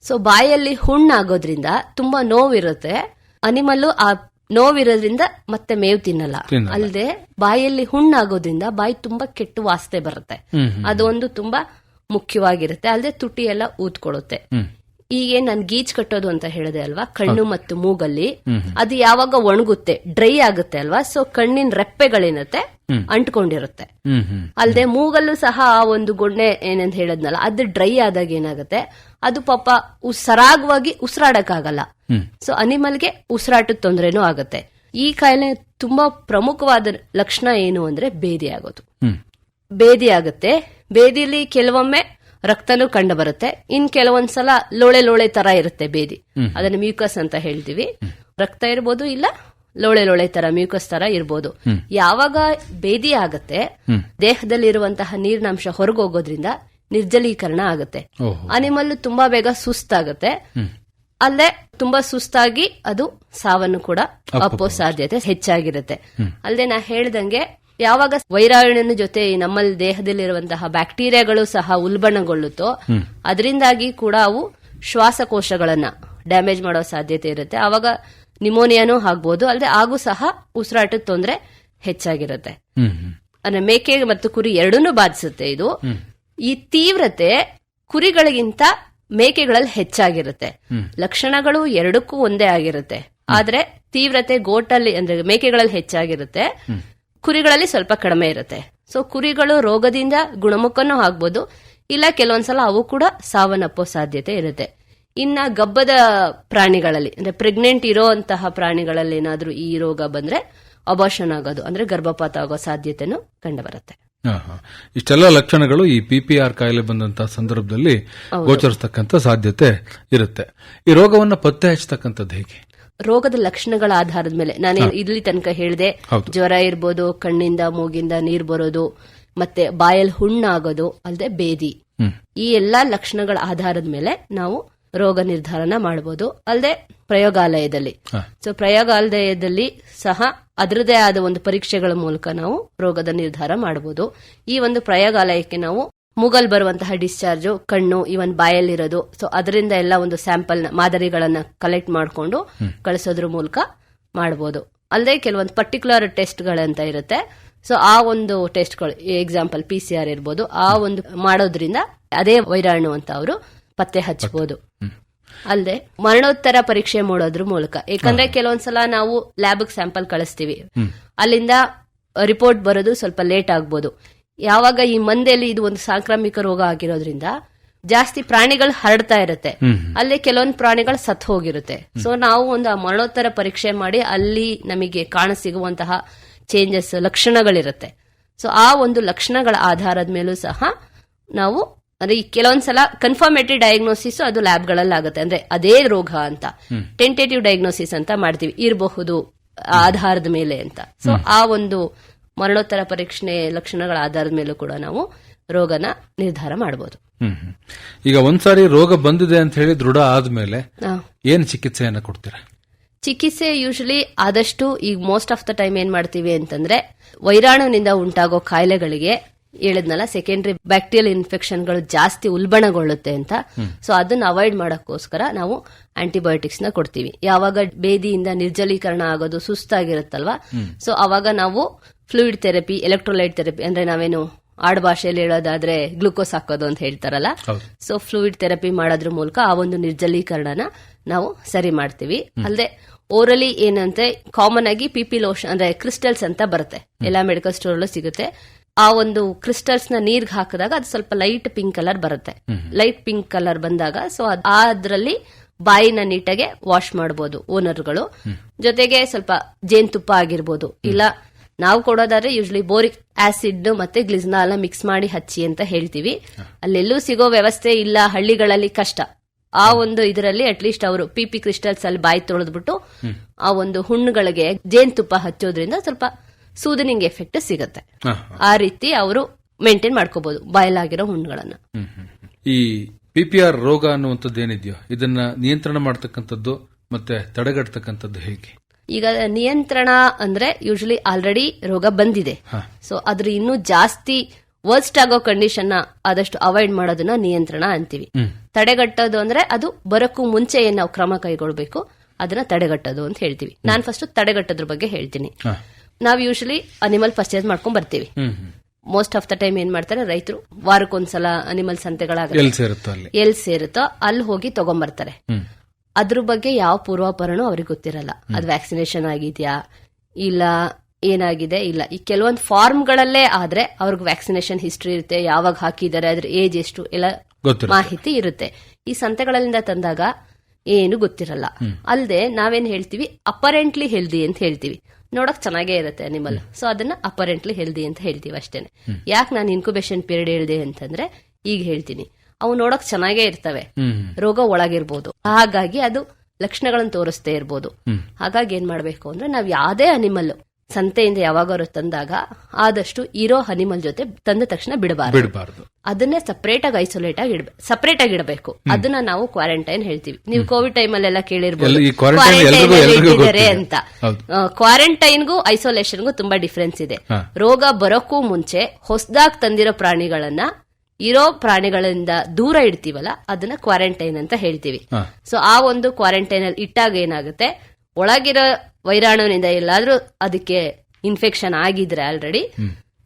ಸೊ ಬಾಯಲ್ಲಿ ಹುಣ್ಣಾಗೋದ್ರಿಂದ ತುಂಬಾ ನೋವಿರುತ್ತೆ. ಅನಿಮಲ್ಲು ಆ ನೋವಿರೋದ್ರಿಂದ ಮತ್ತೆ ಮೇವು ತಿನ್ನಲ್ಲ. ಅಲ್ಲದೆ ಬಾಯಲ್ಲಿ ಹುಣ್ಣಾಗೋದ್ರಿಂದ ಬಾಯಿ ತುಂಬಾ ಕೆಟ್ಟು ವಾಸನೆ ಬರುತ್ತೆ. ಅದೊಂದು ತುಂಬಾ ಮುಖ್ಯವಾಗಿರುತ್ತೆ. ಅಲ್ಲದೆ ತುಟಿ ಎಲ್ಲ ಊದ್ಕೊಳ್ಳುತ್ತೆ. ಹ್ಮ್. ಈಗ ನಾನ್ ಗೀಚ್ ಕಟ್ಟೋದು ಅಂತ ಹೇಳಿದೆ ಅಲ್ವಾ? ಕಣ್ಣು ಮತ್ತು ಮೂಗಲ್ಲಿ. ಅದು ಯಾವಾಗ ಒಣಗುತ್ತೆ ಡ್ರೈ ಆಗುತ್ತೆ ಅಲ್ವಾ? ಸೊ ಕಣ್ಣಿನ ರೆಪ್ಪೆಗಳೇನತ್ತೆ? ಅಂಟ್ಕೊಂಡಿರುತ್ತೆ. ಅಲ್ಲದೆ ಮೂಗಲ್ಲೂ ಸಹ ಆ ಒಂದು ಗೊಣ್ಣೆ ಏನಂತ ಹೇಳದ್ನಲ್ಲ ಅದು ಡ್ರೈ ಆದಾಗ ಏನಾಗುತ್ತೆ? ಅದು ಪಾಪ ಉಸರಾಗವಾಗಿ ಸರಾಗವಾಗಿ ಉಸಿರಾಡಕ್ಕಾಗಲ್ಲ. ಸೊ ಅನಿಮಲ್ಗೆ ಉಸಿರಾಟದ ತೊಂದರೆನೂ ಆಗುತ್ತೆ. ಈ ಕಾಯಿಲೆ ತುಂಬಾ ಪ್ರಮುಖವಾದ ಲಕ್ಷಣ ಏನು ಅಂದ್ರೆ ಬೇದಿ ಆಗೋದು. ಬೇದಿ ಆಗುತ್ತೆ. ಬೇದಿಲಿ ಕೆಲವೊಮ್ಮೆ ರಕ್ತನೂ ಕಂಡು ಬರುತ್ತೆ ಇನ್ ಕೆಲವೊಂದ್ಸಲ ಲೋಳೆ ಲೋಳೆ ತರ ಇರುತ್ತೆ ಬೇದಿ. ಅದನ್ನ ಮ್ಯೂಕಸ್ ಅಂತ ಹೇಳ್ತೀವಿ. ರಕ್ತ ಇರ್ಬೋದು ಇಲ್ಲ ಲೋಳೆ ಲೋಳೆ ತರ ಮ್ಯೂಕಸ್ ತರ ಇರ್ಬೋದು. ಯಾವಾಗ ಬೇದಿ ಆಗತ್ತೆ ದೇಹದಲ್ಲಿರುವಂತಹ ನೀರಿನಾಂಶ ಹೊರಗೋಗೋದ್ರಿಂದ ನಿರ್ಜಲೀಕರಣ ಆಗುತ್ತೆ. ಅನಿಮಲ್ ತುಂಬಾ ಬೇಗ ಸುಸ್ತಾಗುತ್ತೆ. ಅಲ್ಲೇ ತುಂಬಾ ಸುಸ್ತಾಗಿ ಅದು ಸಾವನ್ನು ಕೂಡ ಅಪ್ಪೋ ಸಾಧ್ಯತೆ ಹೆಚ್ಚಾಗಿರುತ್ತೆ. ಅಲ್ಲದೆ ನಾ ಹೇಳ್ದಂಗೆ ಯಾವಾಗ ವೈರಾಣುವಿನ ಜೊತೆ ನಮ್ಮಲ್ಲಿ ದೇಹದಲ್ಲಿರುವಂತಹ ಬ್ಯಾಕ್ಟೀರಿಯಾಗಳು ಸಹ ಉಲ್ಬಣಗೊಳ್ಳುತ್ತೋ ಅದರಿಂದಾಗಿ ಕೂಡ ಅವು ಶ್ವಾಸಕೋಶಗಳನ್ನ ಡ್ಯಾಮೇಜ್ ಮಾಡೋ ಸಾಧ್ಯತೆ ಇರುತ್ತೆ. ಆವಾಗ ನಿಮೋನಿಯಾನೂ ಆಗ್ಬೋದು ಅಲ್ಲದೆ ಹಾಗೂ ಸಹ ಉಸಿರಾಟದ ತೊಂದರೆ ಹೆಚ್ಚಾಗಿರುತ್ತೆ. ಅಂದ್ರೆ ಮೇಕೆ ಮತ್ತು ಕುರಿ ಎರಡನ್ನೂ ಬಾಧಿಸುತ್ತೆ ಇದು. ಈ ತೀವ್ರತೆ ಕುರಿಗಳಿಗಿಂತ ಮೇಕೆಗಳಲ್ಲಿ ಹೆಚ್ಚಾಗಿರುತ್ತೆ. ಲಕ್ಷಣಗಳು ಎರಡಕ್ಕೂ ಒಂದೇ ಆಗಿರುತ್ತೆ. ಆದ್ರೆ ತೀವ್ರತೆ ಗೋಟಲ್ಲಿ ಅಂದ್ರೆ ಮೇಕೆಗಳಲ್ಲಿ ಹೆಚ್ಚಾಗಿರುತ್ತೆ. ಕುರಿಗಳಲ್ಲಿ ಸ್ವಲ್ಪ ಕಡಿಮೆ ಇರುತ್ತೆ. ಸೊ ಕುರಿಗಳು ರೋಗದಿಂದ ಗುಣಮುಖನೂ ಆಗ್ಬೋದು. ಇಲ್ಲ ಕೆಲವೊಂದ್ಸಲ ಅವು ಕೂಡ ಸಾವನ್ನಪ್ಪೋ ಸಾಧ್ಯತೆ ಇರುತ್ತೆ. ಇನ್ನ ಗಬ್ಬದ ಪ್ರಾಣಿಗಳಲ್ಲಿ ಅಂದ್ರೆ ಪ್ರೆಗ್ನೆಂಟ್ ಇರೋಂತಹ ಪ್ರಾಣಿಗಳಲ್ಲಿ ಏನಾದರೂ ಈ ರೋಗ ಬಂದ್ರೆ ಅಬಾಷನ್ ಆಗೋದು ಅಂದ್ರೆ ಗರ್ಭಪಾತ ಆಗೋ ಸಾಧ್ಯತೆನೂ ಕಂಡುಬರುತ್ತೆ. ಇಷ್ಟೆಲ್ಲ ಲಕ್ಷಣಗಳು ಈ ಪಿಪಿಆರ್ ಕಾಯಿಲೆ ಬಂದಂತಹ ಸಂದರ್ಭದಲ್ಲಿ ಗೋಚರಿಸತಕ್ಕಂತ ಸಾಧ್ಯತೆ ಇರುತ್ತೆ. ಈ ರೋಗವನ್ನು ಪತ್ತೆ ಹಚ್ಚತಕ್ಕಂಥದ್ದು ಹೇಗೆ? ರೋಗದ ಲಕ್ಷಣಗಳ ಆಧಾರದ ಮೇಲೆ. ನಾನು ಇಲ್ಲಿ ತನಕ ಹೇಳಿದೆ. ಜ್ವರ ಇರ್ಬೋದು ಕಣ್ಣಿಂದ ಮೂಗಿಂದ ನೀರ್ ಬರೋದು ಮತ್ತೆ ಬಾಯಲ್ಲಿ ಹುಣ್ಣಾಗೋದು ಅಲ್ಲದೆ ಬೇದಿ. ಈ ಎಲ್ಲಾ ಲಕ್ಷಣಗಳ ಆಧಾರದ ಮೇಲೆ ನಾವು ರೋಗ ನಿರ್ಧಾರನ ಮಾಡಬಹುದು ಅಲ್ಲದೆ ಪ್ರಯೋಗಾಲಯದಲ್ಲಿ. ಸೊ ಪ್ರಯೋಗಾಲಯದಲ್ಲಿ ಸಹ ಅದರದೇ ಆದ ಒಂದು ಪರೀಕ್ಷೆಗಳ ಮೂಲಕ ನಾವು ರೋಗದ ನಿರ್ಧಾರ ಮಾಡಬಹುದು ಈ ಒಂದು ಪ್ರಯೋಗಾಲಯಕ್ಕೆ ನಾವು ಮೂಗಲ್ ಬರುವಂತಹ ಡಿಸ್ಚಾರ್ಜ್ ಕಣ್ಣು ಇವನ್ ಬಾಯಲ್ಲಿರೋದು. ಸೊ ಅದರಿಂದ ಎಲ್ಲ ಒಂದು ಸ್ಯಾಂಪಲ್ ಮಾದರಿಗಳನ್ನ ಕಲೆಕ್ಟ್ ಮಾಡಿಕೊಂಡು ಕಳಿಸೋದ್ರ ಮೂಲಕ ಮಾಡಬಹುದು ಅಲ್ಲದೆ ಕೆಲವೊಂದು ಪರ್ಟಿಕ್ಯುಲರ್ ಟೆಸ್ಟ್ಗಳಂತ ಇರುತ್ತೆ. ಸೊ ಆ ಒಂದು ಟೆಸ್ಟ್ಗಳು ಎಕ್ಸಾಂಪಲ್ ಪಿ ಸಿ ಆರ್ ಇರ್ಬೋದು. ಆ ಒಂದು ಮಾಡೋದ್ರಿಂದ ಅದೇ ವೈರಾಣು ಅಂತ ಅವರು ಪತ್ತೆ ಹಚ್ಚಬಹುದು ಅಲ್ಲದೆ ಮರಣೋತ್ತರ ಪರೀಕ್ಷೆ ಮಾಡೋದ್ರ ಮೂಲಕ. ಯಾಕಂದ್ರೆ ಕೆಲವೊಂದ್ಸಲ ನಾವು ಲ್ಯಾಬ್ ಸ್ಯಾಂಪಲ್ ಕಳಿಸ್ತೀವಿ. ಅಲ್ಲಿಂದ ರಿಪೋರ್ಟ್ ಬರೋದು ಸ್ವಲ್ಪ ಲೇಟ್ ಆಗ್ಬೋದು. ಯಾವಾಗ ಈ ಮಂದೆಯಲ್ಲಿ ಇದು ಒಂದು ಸಾಂಕ್ರಾಮಿಕ ರೋಗ ಆಗಿರೋದ್ರಿಂದ ಜಾಸ್ತಿ ಪ್ರಾಣಿಗಳು ಹರಡ್ತಾ ಇರುತ್ತೆ. ಅಲ್ಲಿ ಕೆಲವೊಂದು ಪ್ರಾಣಿಗಳು ಸತ್ ಹೋಗಿರುತ್ತೆ. ಸೊ ನಾವು ಒಂದು ಆ ಮರಣೋತ್ತರ ಪರೀಕ್ಷೆ ಮಾಡಿ ಅಲ್ಲಿ ನಮಗೆ ಕಾಣಸಿಗುವಂತಹ ಚೇಂಜಸ್ ಲಕ್ಷಣಗಳಿರುತ್ತೆ. ಸೊ ಆ ಒಂದು ಲಕ್ಷಣಗಳ ಆಧಾರದ ಮೇಲೂ ಸಹ ನಾವು ಅಂದ್ರೆ ಈ ಕೆಲವೊಂದ್ಸಲ ಕನ್ಫರ್ಮೇಟಿವ್ ಡಯಾಗ್ನೋಸಿಸ್ ಅದು ಲ್ಯಾಬ್ಗಳಲ್ಲಿ ಆಗುತ್ತೆ ಅಂದ್ರೆ ಅದೇ ರೋಗ ಅಂತ. ಟೆಂಟೇಟಿವ್ ಡಯಾಗ್ನೋಸಿಸ್ ಅಂತ ಮಾಡ್ತೀವಿ. ಇರಬಹುದು ಆಧಾರದ ಮೇಲೆ ಅಂತ. ಸೊ ಆ ಒಂದು ಮರಣೋತ್ತರ ಪರೀಕ್ಷೆ ಲಕ್ಷಣಗಳ ಆಧಾರದ ಮೇಲೂ ಕೂಡ ನಾವು ರೋಗನ ನಿರ್ಧಾರ ಮಾಡಬಹುದು. ಈಗ ಒಂದ್ಸಾರಿ ರೋಗ ಬಂದಿದೆ ಅಂತ ಹೇಳಿ ದೃಢ ಆದ್ಮೇಲೆ ಏನು ಚಿಕಿತ್ಸೆಯನ್ನು ಕೊಡ್ತೀರಾ? ಚಿಕಿತ್ಸೆ ಯೂಶಲಿ ಆದಷ್ಟು ಈಗ ಮೋಸ್ಟ್ ಆಫ್ ದ ಟೈಮ್ ಏನ್ ಮಾಡ್ತೀವಿ ಅಂತಂದ್ರೆ ವೈರಾಣುವಿನಿಂದ ಉಂಟಾಗೋ ಕಾಯಿಲೆಗಳಿಗೆ ಹೇಳಿದ್ನಲ್ಲ ಸೆಕೆಂಡ್ರಿ ಬ್ಯಾಕ್ಟೀರಿಯಲ್ ಇನ್ಫೆಕ್ಷನ್ಗಳು ಜಾಸ್ತಿ ಉಲ್ಬಣಗೊಳ್ಳುತ್ತೆ ಅಂತ. ಸೊ ಅದನ್ನ ಅವಾಯ್ಡ್ ಮಾಡಕ್ಕೋಸ್ಕರ ನಾವು ಆಂಟಿಬಯೋಟಿಕ್ಸ್ನ ಕೊಡ್ತೀವಿ. ಯಾವಾಗ ಬೇದಿಯಿಂದ ನಿರ್ಜಲೀಕರಣ ಆಗೋದು ಸುಸ್ತಾಗಿರುತ್ತಲ್ವಾ? ಸೊ ಅವಾಗ ನಾವು ಫ್ಲೂಯಿಡ್ ಥೆರಪಿ ಎಲೆಕ್ಟ್ರೋಲೈಟ್ ಥೆರಪಿ ಅಂದ್ರೆ ನಾವೇನು ಆಡ್ ಭಾಷೆಯಲ್ಲಿ ಹೇಳೋದಾದ್ರೆ ಗ್ಲೂಕೋಸ್ ಹಾಕೋದು ಅಂತ ಹೇಳ್ತಾರಲ್ಲ. ಸೊ ಫ್ಲೂಯಿಡ್ ಥೆರಪಿ ಮಾಡೋದ್ರ ಮೂಲಕ ಆ ಒಂದು ನಿರ್ಜಲೀಕರಣನ ನಾವು ಸರಿ ಮಾಡ್ತೀವಿ. ಅಲ್ಲದೆ ಓರಲಿ ಏನಂತೆ ಕಾಮನ್ ಆಗಿ ಪಿಪಿ ಲೋಷನ್ ಅಂದ್ರೆ ಕ್ರಿಸ್ಟಲ್ಸ್ ಅಂತ ಬರುತ್ತೆ. ಎಲ್ಲಾ ಮೆಡಿಕಲ್ ಸ್ಟೋರ್ ಅಲ್ಲೂ ಸಿಗುತ್ತೆ. ಆ ಒಂದು ಕ್ರಿಸ್ಟಲ್ಸ್ನ ನೀರ್ಗೆ ಹಾಕಿದಾಗ ಅದು ಸ್ವಲ್ಪ ಲೈಟ್ ಪಿಂಕ್ ಕಲರ್ ಬರುತ್ತೆ. ಲೈಟ್ ಪಿಂಕ್ ಕಲರ್ ಬಂದಾಗ ಸೊ ಅದ್ರಲ್ಲಿ ಬಾಯಿನ ನೀಟಾಗೆ ವಾಶ್ ಮಾಡಬಹುದು ಓನರ್ಗಳು ಜೊತೆಗೆ ಸ್ವಲ್ಪ ಜೇನುತುಪ್ಪ ಆಗಿರ್ಬೋದು. ಇಲ್ಲ ನಾವು ಕೊಡೋದಾದ್ರೆ ಯೂಶಲಿ ಬೋರಿಕ್ ಆಸಿಡ್ ಮತ್ತೆ ಗ್ಲಿಸ್ನಾಲ್ ಮಿಕ್ಸ್ ಮಾಡಿ ಹಚ್ಚಿ ಅಂತ ಹೇಳ್ತೀವಿ. ಅಲ್ಲೆಲ್ಲೂ ಸಿಗೋ ವ್ಯವಸ್ಥೆ ಇಲ್ಲ ಹಳ್ಳಿಗಳಲ್ಲಿ ಕಷ್ಟ. ಆ ಒಂದು ಇದರಲ್ಲಿ ಅಟ್ಲೀಸ್ಟ್ ಅವರು ಪಿಪಿ ಪಿ ಕ್ರಿಸ್ಟಲ್ಸ್ ಅಲ್ಲಿ ಬಾಯಿ ತೊಳೆದ್ಬಿಟ್ಟು ಆ ಒಂದು ಹುಣ್ಣುಗಳಿಗೆ ಜೇನುತುಪ್ಪ ಹಚ್ಚೋದ್ರಿಂದ ಸ್ವಲ್ಪ ಸೂದನಿಂಗ್ ಎಫೆಕ್ಟ್ ಸಿಗುತ್ತೆ. ಆ ರೀತಿ ಅವರು ಮೇಂಟೈನ್ ಮಾಡ್ಕೋಬಹುದು ಬಾಯಲಾಗಿರೋ ಹುಣ್ಣುಗಳನ್ನ. ಈ ಪಿಪಿಆರ್ ರೋಗ ಅನ್ನುವಂಥದ್ದು ಏನಿದೆಯೋ ಇದನ್ನ ನಿಯಂತ್ರಣ ಮಾಡ್ತಕ್ಕಂಥದ್ದು ಮತ್ತೆ ತಡೆಗಟ್ಟತಕ್ಕಂಥದ್ದು ಹೇಗೆ? ಈಗ ನಿಯಂತ್ರಣ ಅಂದ್ರೆ ಯೂಶಲಿ ಆಲ್ರೆಡಿ ರೋಗ ಬಂದಿದೆ. ಸೊ ಅದ್ರ ಇನ್ನೂ ಜಾಸ್ತಿ ವರ್ಸ್ಟ್ ಆಗೋ ಕಂಡೀಷನ್ ಆದಷ್ಟು ಅವಾಯ್ಡ್ ಮಾಡೋದನ್ನ ನಿಯಂತ್ರಣ ಅಂತೀವಿ. ತಡೆಗಟ್ಟೋದು ಅಂದ್ರೆ ಅದು ಬರಕ್ಕೂ ಮುಂಚೆ ಏನ್ ನಾವು ಕ್ರಮ ಕೈಗೊಳ್ಬೇಕು ಅದನ್ನ ತಡೆಗಟ್ಟೋದು ಅಂತ ಹೇಳ್ತೀವಿ. ನಾನ್ ಫಸ್ಟ್ ತಡೆಗಟ್ಟೋದ್ರ ಬಗ್ಗೆ ಹೇಳ್ತೀನಿ. ನಾವ್ ಯೂಶಲಿ ಅನಿಮಲ್ ಪರ್ಚೇಸ್ ಮಾಡ್ಕೊಂಡ್ ಬರ್ತೀವಿ. ಮೋಸ್ಟ್ ಆಫ್ ದ ಟೈಮ್ ಏನ್ ಮಾಡ್ತಾರೆ ರೈತರು ವಾರಕ್ಕೊಂದ್ಸಲ ಅನಿಮಲ್ ಸಂತೆಗಳಾಗ ಎಲ್ಲಿ ಸೇರುತ್ತೋ ಅಲ್ಲಿ? ಎಲ್ ಸೇರುತ್ತೋ ಅಲ್ಲಿ ಹೋಗಿ ತಗೊಂಡ್ಬರ್ತಾರೆ ಅದ್ರ ಬಗ್ಗೆ ಯಾವ ಪೂರ್ವಾಪರನೂ ಅವ್ರಿಗೆ ಗೊತ್ತಿರಲ್ಲ. ಅದು ವ್ಯಾಕ್ಸಿನೇಷನ್ ಆಗಿದ್ಯಾ ಇಲ್ಲ ಏನಾಗಿದೆ ಇಲ್ಲ. ಈ ಕೆಲವೊಂದು ಫಾರ್ಮ್ಗಳಲ್ಲೇ ಆದ್ರೆ ಅವ್ರಿಗೆ ವ್ಯಾಕ್ಸಿನೇಷನ್ ಹಿಸ್ಟ್ರಿ ಇರುತ್ತೆ ಯಾವಾಗ ಹಾಕಿದ್ದಾರೆ ಅದ್ರ ಏಜ್ ಎಷ್ಟು ಎಲ್ಲ ಮಾಹಿತಿ ಇರುತ್ತೆ. ಈ ಸಂತೆಗಳಿಂದ ತಂದಾಗ ಏನು ಗೊತ್ತಿರಲ್ಲ. ಅಲ್ಲದೆ ನಾವೇನ್ ಹೇಳ್ತೀವಿ ಅಪರೆಂಟ್ಲಿ ಹೆಲ್ದಿ ಅಂತ ಹೇಳ್ತೀವಿ. ನೋಡಕ್ ಚೆನ್ನಾಗೇ ಇರುತ್ತೆ ಅನಿಮಲ್ ಸೊ ಅದನ್ನ ಅಪರೆಂಟ್ಲಿ ಹೆಲ್ದಿ ಅಂತ ಹೇಳ್ತೀವಿ ಅಷ್ಟೇನೆ ಯಾಕೆ ನಾನು ಇನ್ಕ್ಯುಬೇಷನ್ ಪೀರಿಯಡ್ ಹೇಳಿದೆ ಅಂತಂದ್ರೆ ಈಗ ಹೇಳ್ತೀನಿ. ಅವು ನೋಡಕ್ ಚೆನ್ನಾಗೇ ಇರ್ತವೆ. ರೋಗ ಒಳಗಿರ್ಬೋದು. ಹಾಗಾಗಿ ಅದು ಲಕ್ಷಣಗಳನ್ನು ತೋರಿಸ್ತೇ ಇರ್ಬೋದು. ಹಾಗಾಗಿ ಏನ್ ಮಾಡ್ಬೇಕು ಅಂದ್ರೆ ನಾವ್ ಯಾವ್ದೇ ಅನಿಮಲ್ ಸಂತೆಯಿಂದ ಯಾವಾಗಾದ್ರು ತಂದಾಗ ಆದಷ್ಟು ಇರೋ ಹನಿಮಲ್ ಜೊತೆ ತಂದ ತಕ್ಷಣ ಬಿಡಬಾರ್ದು. ಬಿಡಬಾರ್ದು. ಅದನ್ನೇ ಸಪರೇಟ್ ಆಗಿ ಐಸೋಲೇಟ್ ಆಗಿ ಸಪ್ರೇಟ್ ಸಪರೇಟ್ ಆಗಿ ಇಡಬೇಕು. ಅದನ್ನ ನಾವು ಕ್ವಾರಂಟೈನ್ ಹೇಳ್ತೀವಿ. ನೀವು ಕೋವಿಡ್ ಟೈಮ್ ಅಲ್ಲೆಲ್ಲ ಕೇಳಿರ್ಬೋದು. ಗೊತ್ತಿದೆ. ಅಂತ. ಕ್ವಾರಂಟೈನ್ಗೂ ಐಸೋಲೇಷನ್ಗೂ ತುಂಬಾ ಡಿಫ್ರೆನ್ಸ್ ಇದೆ. ರೋಗ ಬರೋಕ್ಕೂ ಮುಂಚೆ ಹೊಸದಾಗಿ ತಂದಿರೋ ಪ್ರಾಣಿಗಳನ್ನ ಇರೋ ಪ್ರಾಣಿಗಳಿಂದ ದೂರ ಇಡ್ತೀವಲ್ಲ ಅದನ್ನ ಕ್ವಾರಂಟೈನ್ ಅಂತ ಹೇಳ್ತೀವಿ. ಸೊ ಆ ಒಂದು ಕ್ವಾರಂಟೈನ್ ಅಲ್ಲಿ ಇಟ್ಟಾಗ ಏನಾಗುತ್ತೆ? ಒಳಗಿರೋ ವೈರಾಣುವಿನಿಂದ ಎಲ್ಲಾದ್ರೂ ಅದಕ್ಕೆ ಇನ್ಫೆಕ್ಷನ್ ಆಗಿದ್ರೆ ಆಲ್ರೆಡಿ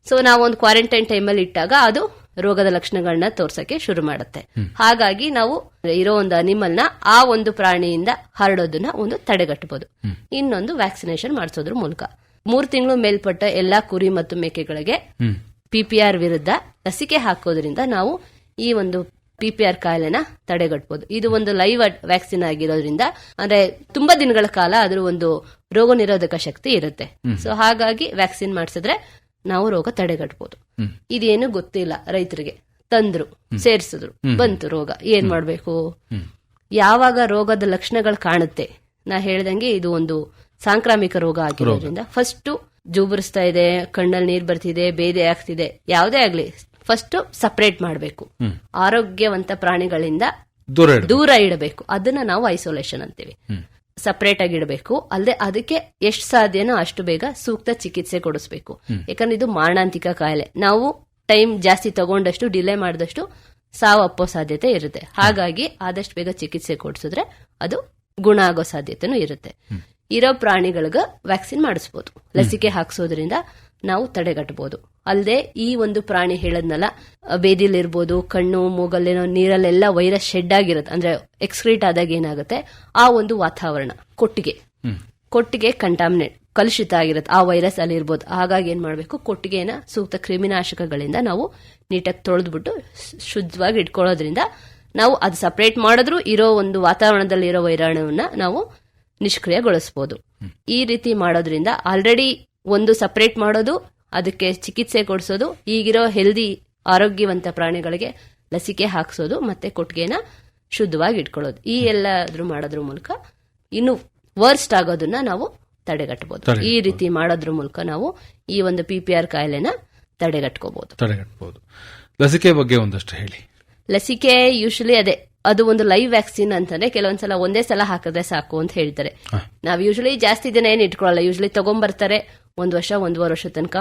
ಸೊ ನಾವು ಒಂದು ಕ್ವಾರಂಟೈನ್ ಟೈಮಲ್ಲಿ ಇಟ್ಟಾಗ ಅದು ರೋಗದ ಲಕ್ಷಣಗಳನ್ನ ತೋರ್ಸಕ್ಕೆ ಶುರು ಮಾಡುತ್ತೆ. ಹಾಗಾಗಿ ನಾವು ಇರೋ ಒಂದು ಅನಿಮಲ್ನ ಆ ಒಂದು ಪ್ರಾಣಿಯಿಂದ ಹರಡೋದನ್ನ ಒಂದು ತಡೆಗಟ್ಟಬಹುದು ಇನ್ನೊಂದು ವ್ಯಾಕ್ಸಿನೇಷನ್ ಮಾಡಿಸೋದ್ರ ಮೂಲಕ. ಮೂರ್ ತಿಂಗಳು ಮೇಲ್ಪಟ್ಟ ಎಲ್ಲಾ ಕುರಿ ಮತ್ತು ಮೇಕೆಗಳಿಗೆ ಪಿಪಿಆರ್ ವಿರುದ್ಧ ಲಸಿಕೆ ಹಾಕೋದ್ರಿಂದ ನಾವು ಈ ಒಂದು ಪಿಪಿಆರ್ ಕಾಯಿಲೆನ ತಡೆಗಟ್ಟಬಹುದು ಇದು ಒಂದು ಲೈವ್ ವ್ಯಾಕ್ಸಿನ್ ಆಗಿರೋದ್ರಿಂದ ಅಂದ್ರೆ ತುಂಬಾ ದಿನಗಳ ಕಾಲ ಅದ್ರ ಒಂದು ರೋಗ ನಿರೋಧಕ ಶಕ್ತಿ ಇರುತ್ತೆ. ಸೊ ಹಾಗಾಗಿ ವ್ಯಾಕ್ಸಿನ್ ಮಾಡಿಸಿದ್ರೆ ನಾವು ರೋಗ ತಡೆಗಟ್ಟಬಹುದು ಇದೇನು ಗೊತ್ತಿಲ್ಲ ರೈತರಿಗೆ. ತಂದ್ರು ಸೇರಿಸಿದ್ರು ಬಂತು ರೋಗ. ಏನ್ ಮಾಡ್ಬೇಕು? ಯಾವಾಗ ರೋಗದ ಲಕ್ಷಣಗಳು ಕಾಣುತ್ತೆ? ನಾ ಹೇಳ್ದಂಗೆ ಇದು ಒಂದು ಸಾಂಕ್ರಾಮಿಕ ರೋಗ ಆಗಿರೋದ್ರಿಂದ ಫಸ್ಟ್ ಜೂಬರಿಸ್ತಾ ಇದೆ ಕಣ್ಣಲ್ಲಿ ನೀರ್ ಬರ್ತಿದೆ ಬೇದೆ ಆಗ್ತಿದೆ ಯಾವುದೇ ಆಗ್ಲಿ ಫಸ್ಟ್ ಸಪರೇಟ್ ಮಾಡಬೇಕು. ಆರೋಗ್ಯವಂತ ಪ್ರಾಣಿಗಳಿಂದ ದೂರ ದೂರ ಇಡಬೇಕು. ಅದನ್ನ ನಾವು ಐಸೋಲೇಷನ್ ಅಂತೀವಿ. ಸಪರೇಟ್ ಆಗಿ ಇಡಬೇಕು. ಅಲ್ಲದೆ ಅದಕ್ಕೆ ಎಷ್ಟು ಸಾಧ್ಯನೋ ಅಷ್ಟು ಬೇಗ ಸೂಕ್ತ ಚಿಕಿತ್ಸೆ ಕೊಡಿಸ್ಬೇಕು. ಯಾಕಂದ್ರೆ ಇದು ಮಾರಣಾಂತಿಕ ಕಾಯಿಲೆ. ನಾವು ಟೈಮ್ ಜಾಸ್ತಿ ತಗೊಂಡಷ್ಟು ಡಿಲೇ ಮಾಡಿದಷ್ಟು ಸಾವಪ್ಪೋ ಅಪ್ಪೋ ಸಾಧ್ಯತೆ ಇರುತ್ತೆ. ಹಾಗಾಗಿ ಆದಷ್ಟು ಬೇಗ ಚಿಕಿತ್ಸೆ ಕೊಡಿಸಿದ್ರೆ ಅದು ಗುಣ ಆಗೋ ಸಾಧ್ಯತೆನೂ ಇರುತ್ತೆ. ಇರೋ ಪ್ರಾಣಿಗಳಿಗೆ ವ್ಯಾಕ್ಸಿನ್ ಮಾಡಿಸ್ಬೋದು. ಲಸಿಕೆ ಹಾಕ್ಸೋದ್ರಿಂದ ನಾವು ತಡೆಗಟ್ಟಬಹುದು ಅಲ್ಲದೆ ಈ ಒಂದು ಪ್ರಾಣಿ ಹೇಳದ್ನಲ್ಲ ಬೇದಿಲಿರ್ಬೋದು ಕಣ್ಣು ಮೂಗಲ್ಲೇನೋ ನೀರಲ್ಲೆಲ್ಲ ವೈರಸ್ ಶೆಡ್ ಆಗಿರುತ್ತೆ. ಅಂದ್ರೆ ಎಕ್ಸ್ಕ್ರೀಟ್ ಆದಾಗ ಏನಾಗುತ್ತೆ? ಆ ಒಂದು ವಾತಾವರಣ ಕೊಟ್ಟಿಗೆ. ಕೊಟ್ಟಿಗೆ ಕಂಟಾಮಿನೇಟ್ ಕಲುಷಿತ ಆಗಿರುತ್ತೆ. ಆ ವೈರಸ್ ಅಲ್ಲಿ ಇರ್ಬೋದು ಹಾಗಾಗಿ ಏನ್ ಮಾಡಬೇಕು? ಕೊಟ್ಟಿಗೆನ ಸೂಕ್ತ ಕ್ರಿಮಿನಾಶಕಗಳಿಂದ ನಾವು ನೀಟಾಗಿ ತೊಳೆದ್ಬಿಟ್ಟು ಶುದ್ಧವಾಗಿ ಇಟ್ಕೊಳ್ಳೋದ್ರಿಂದ ನಾವು ಅದು ಸಪರೇಟ್ ಮಾಡಿದ್ರು ಇರೋ ಒಂದು ವಾತಾವರಣದಲ್ಲಿ ಇರೋ ವೈರಾಣುವನ್ನ ನಾವು ನಿಷ್ಕ್ರಿಯಗೊಳಿಸಬಹುದು ಈ ರೀತಿ ಮಾಡೋದ್ರಿಂದ ಆಲ್ರೆಡಿ ಒಂದು ಸಪರೇಟ್ ಮಾಡೋದು ಅದಕ್ಕೆ ಚಿಕಿತ್ಸೆ ಕೊಡಿಸೋದು ಈಗಿರೋ ಹೆಲ್ದಿ ಆರೋಗ್ಯವಂತ ಪ್ರಾಣಿಗಳಿಗೆ ಲಸಿಕೆ ಹಾಕ್ಸೋದು ಮತ್ತೆ ಕೊಟ್ಟಿಗೆನ ಶುದ್ಧವಾಗಿ ಇಟ್ಕೊಳ್ಳೋದು. ಈ ಎಲ್ಲಾದ್ರೂ ಮಾಡೋದ್ರ ಮೂಲಕ ಇನ್ನು ವರ್ಸ್ಟ್ ಆಗೋದನ್ನ ನಾವು ತಡೆಗಟ್ಟಬಹುದು ಈ ರೀತಿ ಮಾಡೋದ್ರ ಮೂಲಕ ನಾವು ಈ ಒಂದು ಪಿ ಪಿ ಆರ್ ಕಾಯಿಲೆನ ತಡೆಗಟ್ಕೋಬಹುದು ತಡೆಗಟ್ಟಬಹುದು ಲಸಿಕೆ ಬಗ್ಗೆ ಒಂದಷ್ಟು ಹೇಳಿ. ಲಸಿಕೆ ಯೂಶಲಿ ಅದೇ ಅದು ಒಂದು ಲೈವ್ ವ್ಯಾಕ್ಸಿನ್ ಅಂತಂದ್ರೆ ಕೆಲವೊಂದ್ಸಲ ಒಂದೇ ಸಲ ಹಾಕಿದ್ರೆ ಸಾಕು ಅಂತ ಹೇಳ್ತಾರೆ. ನಾವು ಯೂಶಲಿ ಜಾಸ್ತಿ ದಿನ ಏನ್ ಇಟ್ಕೊಳ್ಳಲ್ಲ ಯೂಶಲಿ ತಗೊಂಬರ್ತಾರೆ ಒಂದ್ ವರ್ಷ ಒಂದೂವರೆ ವರ್ಷ ತನಕ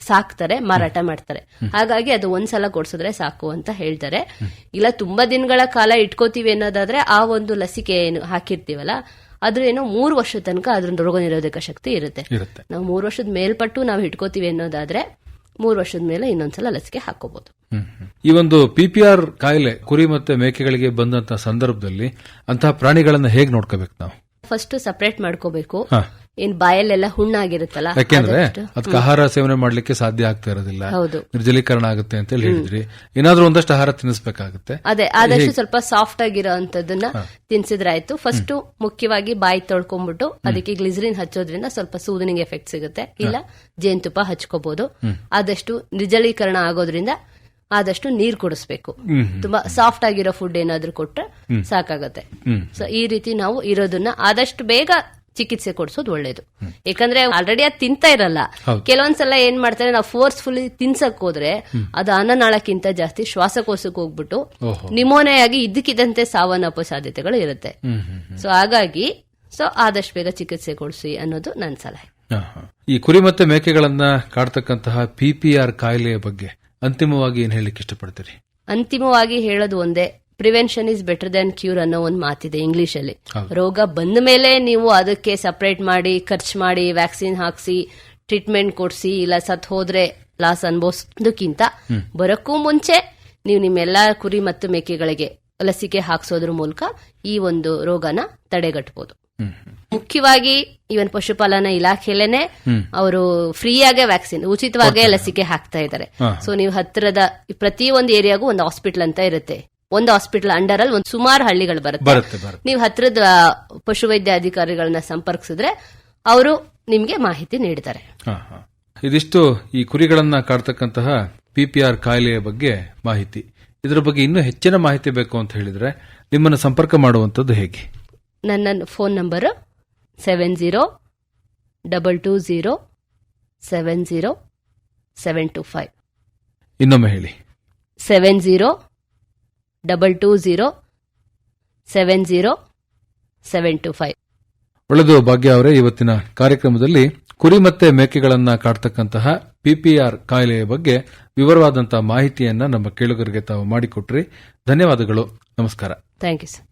ಸಾಕ್ತಾರೆ ಮಾರಾಟ ಮಾಡ್ತಾರೆ. ಹಾಗಾಗಿ ಅದು ಒಂದ್ಸಲ ಕೊಡ್ಸಿದ್ರೆ ಸಾಕು ಅಂತ ಹೇಳ್ತಾರೆ. ಇಲ್ಲ ತುಂಬಾ ದಿನಗಳ ಕಾಲ ಇಟ್ಕೋತೀವಿ ಅನ್ನೋದಾದ್ರೆ ಆ ಒಂದು ಲಸಿಕೆ ಏನು ಹಾಕಿರ್ತೀವಲ್ಲ ಅದ್ರ ಏನೋ ಮೂರು ವರ್ಷ ತನಕ ಅದ್ರ ರೋಗ ನಿರೋಧಕ ಶಕ್ತಿ ಇರುತ್ತೆ. ನಾವು ಮೂರು ವರ್ಷದ ಮೇಲ್ಪಟ್ಟು ನಾವು ಇಟ್ಕೋತೀವಿ ಅನ್ನೋದಾದ್ರೆ ಮೂರು ವರ್ಷದ ಮೇಲೆ ಇನ್ನೊಂದ್ಸಲ ಲಸಿಕೆ ಹಾಕೋಬಹುದು. ಈ ಒಂದು ಪಿಪಿಆರ್ ಕಾಯಿಲೆ ಕುರಿ ಮತ್ತೆ ಮೇಕೆಗಳಿಗೆ ಬಂದಂತ ಸಂದರ್ಭದಲ್ಲಿ ಅಂತಹ ಪ್ರಾಣಿಗಳನ್ನ ಹೇಗೆ ನೋಡ್ಕೋಬೇಕು ನಾವು? ಫಸ್ಟ್ ಸಪರೇಟ್ ಮಾಡ್ಕೋಬೇಕು. ಏನ್ ಬಾಯಲ್ಲೆಲ್ಲ ಹುಣ್ಣಾಗಿರುತ್ತಲ್ಲ ಯಾಕೆಂದ್ರೆ ಅದಕ್ಕೆ ಆಹಾರ ಸೇವನೆ ಮಾಡ್ಲಿಕ್ಕೆ ಸಾಧ್ಯ ಆಗ್ತಾ ಇರೋದಿಲ್ಲ. ಹೌದು. ನಿರ್ಜಲೀಕರಣ ಆಗುತ್ತೆ ಅಂತ ಹೇಳಿ ಹೇಳಿದ್ರಿ. ಏನಾದ್ರೂ ಒಂದಷ್ಟು ಆಹಾರ ತಿನ್ನಿಸ್ಬೇಕಾಗುತ್ತೆ. ಅದೇ ಆದಷ್ಟು ಸ್ವಲ್ಪ ಸಾಫ್ಟ್ ಆಗಿರೋ ಅಂತದನ್ನ ತಿನ್ಸಿದ್ರಾಯ್ತು. ಫಸ್ಟ್ ಮುಖ್ಯವಾಗಿ ಬಾಯಿ ತೊಳ್ಕೊಂಡ್ಬಿಟ್ಟು ಅದಕ್ಕೆ ಗ್ಲಿಸರಿನ್ ಹಚ್ಚೋದ್ರಿಂದ ಸ್ವಲ್ಪ ಸೂದನಿಂಗ್ ಎಫೆಕ್ಟ್ ಸಿಗುತ್ತೆ. ಇಲ್ಲ ಜೇನುತುಪ್ಪ ಹಚ್ಕೋಬಹುದು ಆದಷ್ಟು ನಿರ್ಜಲೀಕರಣ ಆಗೋದ್ರಿಂದ ಆದಷ್ಟು ನೀರ್ ಕುಡಿಸ್ಬೇಕು. ತುಂಬಾ ಸಾಫ್ಟ್ ಆಗಿರೋ ಫುಡ್ ಏನಾದ್ರೂ ಕೊಟ್ರೆ ಸಾಕಾಗತ್ತೆ. ಸೊ ಈ ರೀತಿ ನಾವು ಇರೋದನ್ನ ಆದಷ್ಟು ಬೇಗ ಚಿಕಿತ್ಸೆ ಕೊಡಿಸೋದು ಒಳ್ಳೇದು. ಯಾಕಂದ್ರೆ ಆಲ್ರೆಡಿ ಅದು ತಿಂತಾ ಇರಲ್ಲ. ಕೆಲವೊಂದ್ಸಲ ಏನ್ ಮಾಡ್ತಾರೆ ನಾವು ಫೋರ್ಸ್ಫುಲಿ ತಿನ್ಸಕ್ ಹೋದ್ರೆ ಅದು ಅನ್ನನಾಳಕ್ಕಿಂತ ಜಾಸ್ತಿ ಶ್ವಾಸಕೋಶಕ್ಕೆ ಹೋಗ್ಬಿಟ್ಟು. ನಿಮೋನೆಯಾಗಿ ಇದ್ದಕ್ಕಿದ್ದಂತೆ ಸಾವನ್ನಪ್ಪೋ ಸಾಧ್ಯತೆಗಳು ಇರುತ್ತೆ. ಸೊ ಹಾಗಾಗಿ ಸೊ ಆದಷ್ಟು ಬೇಗ ಚಿಕಿತ್ಸೆ ಕೊಡಿಸಿ ಅನ್ನೋದು ನನ್ನ ಸಲಹೆ. ಈ ಕುರಿ ಮತ್ತೆ ಮೇಕೆಗಳನ್ನ ಕಾಡ್ತಕ್ಕಂತಹ ಪಿಪಿಆರ್ ಕಾಯಿಲೆಯ ಬಗ್ಗೆ ಅಂತಿಮವಾಗಿ ಏನ್ ಹೇಳಲಿಕ್ಕೆ ಇಷ್ಟಪಡ್ತೀರಿ? ಅಂತಿಮವಾಗಿ ಹೇಳೋದು ಒಂದೇ prevention is better than cure ಅನ್ನೋ ಒಂದು ಮಾತಿದೆ ಇಂಗ್ಲಿಷ್ ಅಲ್ಲಿ. ರೋಗ ಬಂದ ಮೇಲೆ ನೀವು ಅದಕ್ಕೆ ಸಪರೇಟ್ ಮಾಡಿ ಖರ್ಚು ಮಾಡಿ ವ್ಯಾಕ್ಸಿನ್ ಹಾಕ್ಸಿ ಟ್ರೀಟ್ಮೆಂಟ್ ಕೊಡ್ಸಿ ಇಲ್ಲ ಸತ್ ಹೋದ್ರೆ ಲಾಸ್ ಅನುಭವಿಸೋದಕ್ಕಿಂತ ಬರೋಕ್ಕೂ ಮುಂಚೆ ನೀವು ನಿಮ್ಮೆಲ್ಲಾ ಕುರಿ ಮತ್ತು ಮೇಕೆಗಳಿಗೆ ಲಸಿಕೆ ಹಾಕ್ಸೋದ್ರ ಮೂಲಕ ಈ ಒಂದು ರೋಗನ ತಡೆಗಟ್ಟಬಹುದು. ಮುಖ್ಯವಾಗಿ ಇವನ್ ಪಶುಪಾಲನಾ ಇಲಾಖೆಲೇನೆ ಅವರು ಫ್ರೀಯಾಗೆ ವ್ಯಾಕ್ಸಿನ್ ಉಚಿತವಾಗೇ ಲಸಿಕೆ ಹಾಕ್ತಾ ಇದ್ದಾರೆ. ಸೊ ನೀವು ಹತ್ತಿರದ ಪ್ರತಿ ಒಂದು ಏರಿಯಾಗೂ ಒಂದು ಹಾಸ್ಪಿಟಲ್ ಅಂತ ಇರುತ್ತೆ. ಒಂದು ಹಾಸ್ಪಿಟಲ್ ಅಂಡರ್ ಅಲ್ಲಿ ಒಂದು ಸುಮಾರು ಹಳ್ಳಿಗಳು ಬರುತ್ತೆ. ನೀವು ಹತ್ತಿರದ ಪಶುವೈದ್ಯ ಅಧಿಕಾರಿಗಳನ್ನ ಸಂಪರ್ಕಿಸಿದ್ರೆ ಅವರು ನಿಮ್ಗೆ ಮಾಹಿತಿ ನೀಡ್ತಾರೆ. ಇದಿಷ್ಟು ಈ ಕುರಿಗಳನ್ನ ಕಾಡ್ತಕ್ಕಂತಹ ಪಿಪಿಆರ್ ಕಾಯಿಲೆಯ ಬಗ್ಗೆ ಮಾಹಿತಿ. ಇದರ ಬಗ್ಗೆ ಇನ್ನೂ ಹೆಚ್ಚಿನ ಮಾಹಿತಿ ಬೇಕು ಅಂತ ಹೇಳಿದ್ರೆ ನಿಮ್ಮನ್ನು ಸಂಪರ್ಕ ಮಾಡುವಂತದ್ದು ಹೇಗೆ? ನನ್ನ phone number seven zero double two zero seven zero seven two five ಇನ್ನೊಮ್ಮೆ ಹೇಳಿ. Seven zero double two zero seven zero seven two five ಒಳ್ಳೆದು ಭಾಗ್ಯ ಅವರೇ ಇವತ್ತಿನ ಕಾರ್ಯಕ್ರಮದಲ್ಲಿ ಕುರಿ ಮತ್ತೆ ಮೇಕೆಗಳನ್ನ ಕಾಡ್ತಕ್ಕಂತಹ ಪಿಪಿಆರ್ ಕಾಯಿಲೆಯ ಬಗ್ಗೆ ವಿವರವಾದಂತಹ ಮಾಹಿತಿಯನ್ನ ನಮ್ಮ ಕೇಳುಗರಿಗೆ ತಾವು ಮಾಡಿಕೊಟ್ರಿ. ಧನ್ಯವಾದಗಳು. ನಮಸ್ಕಾರ. Thank you sir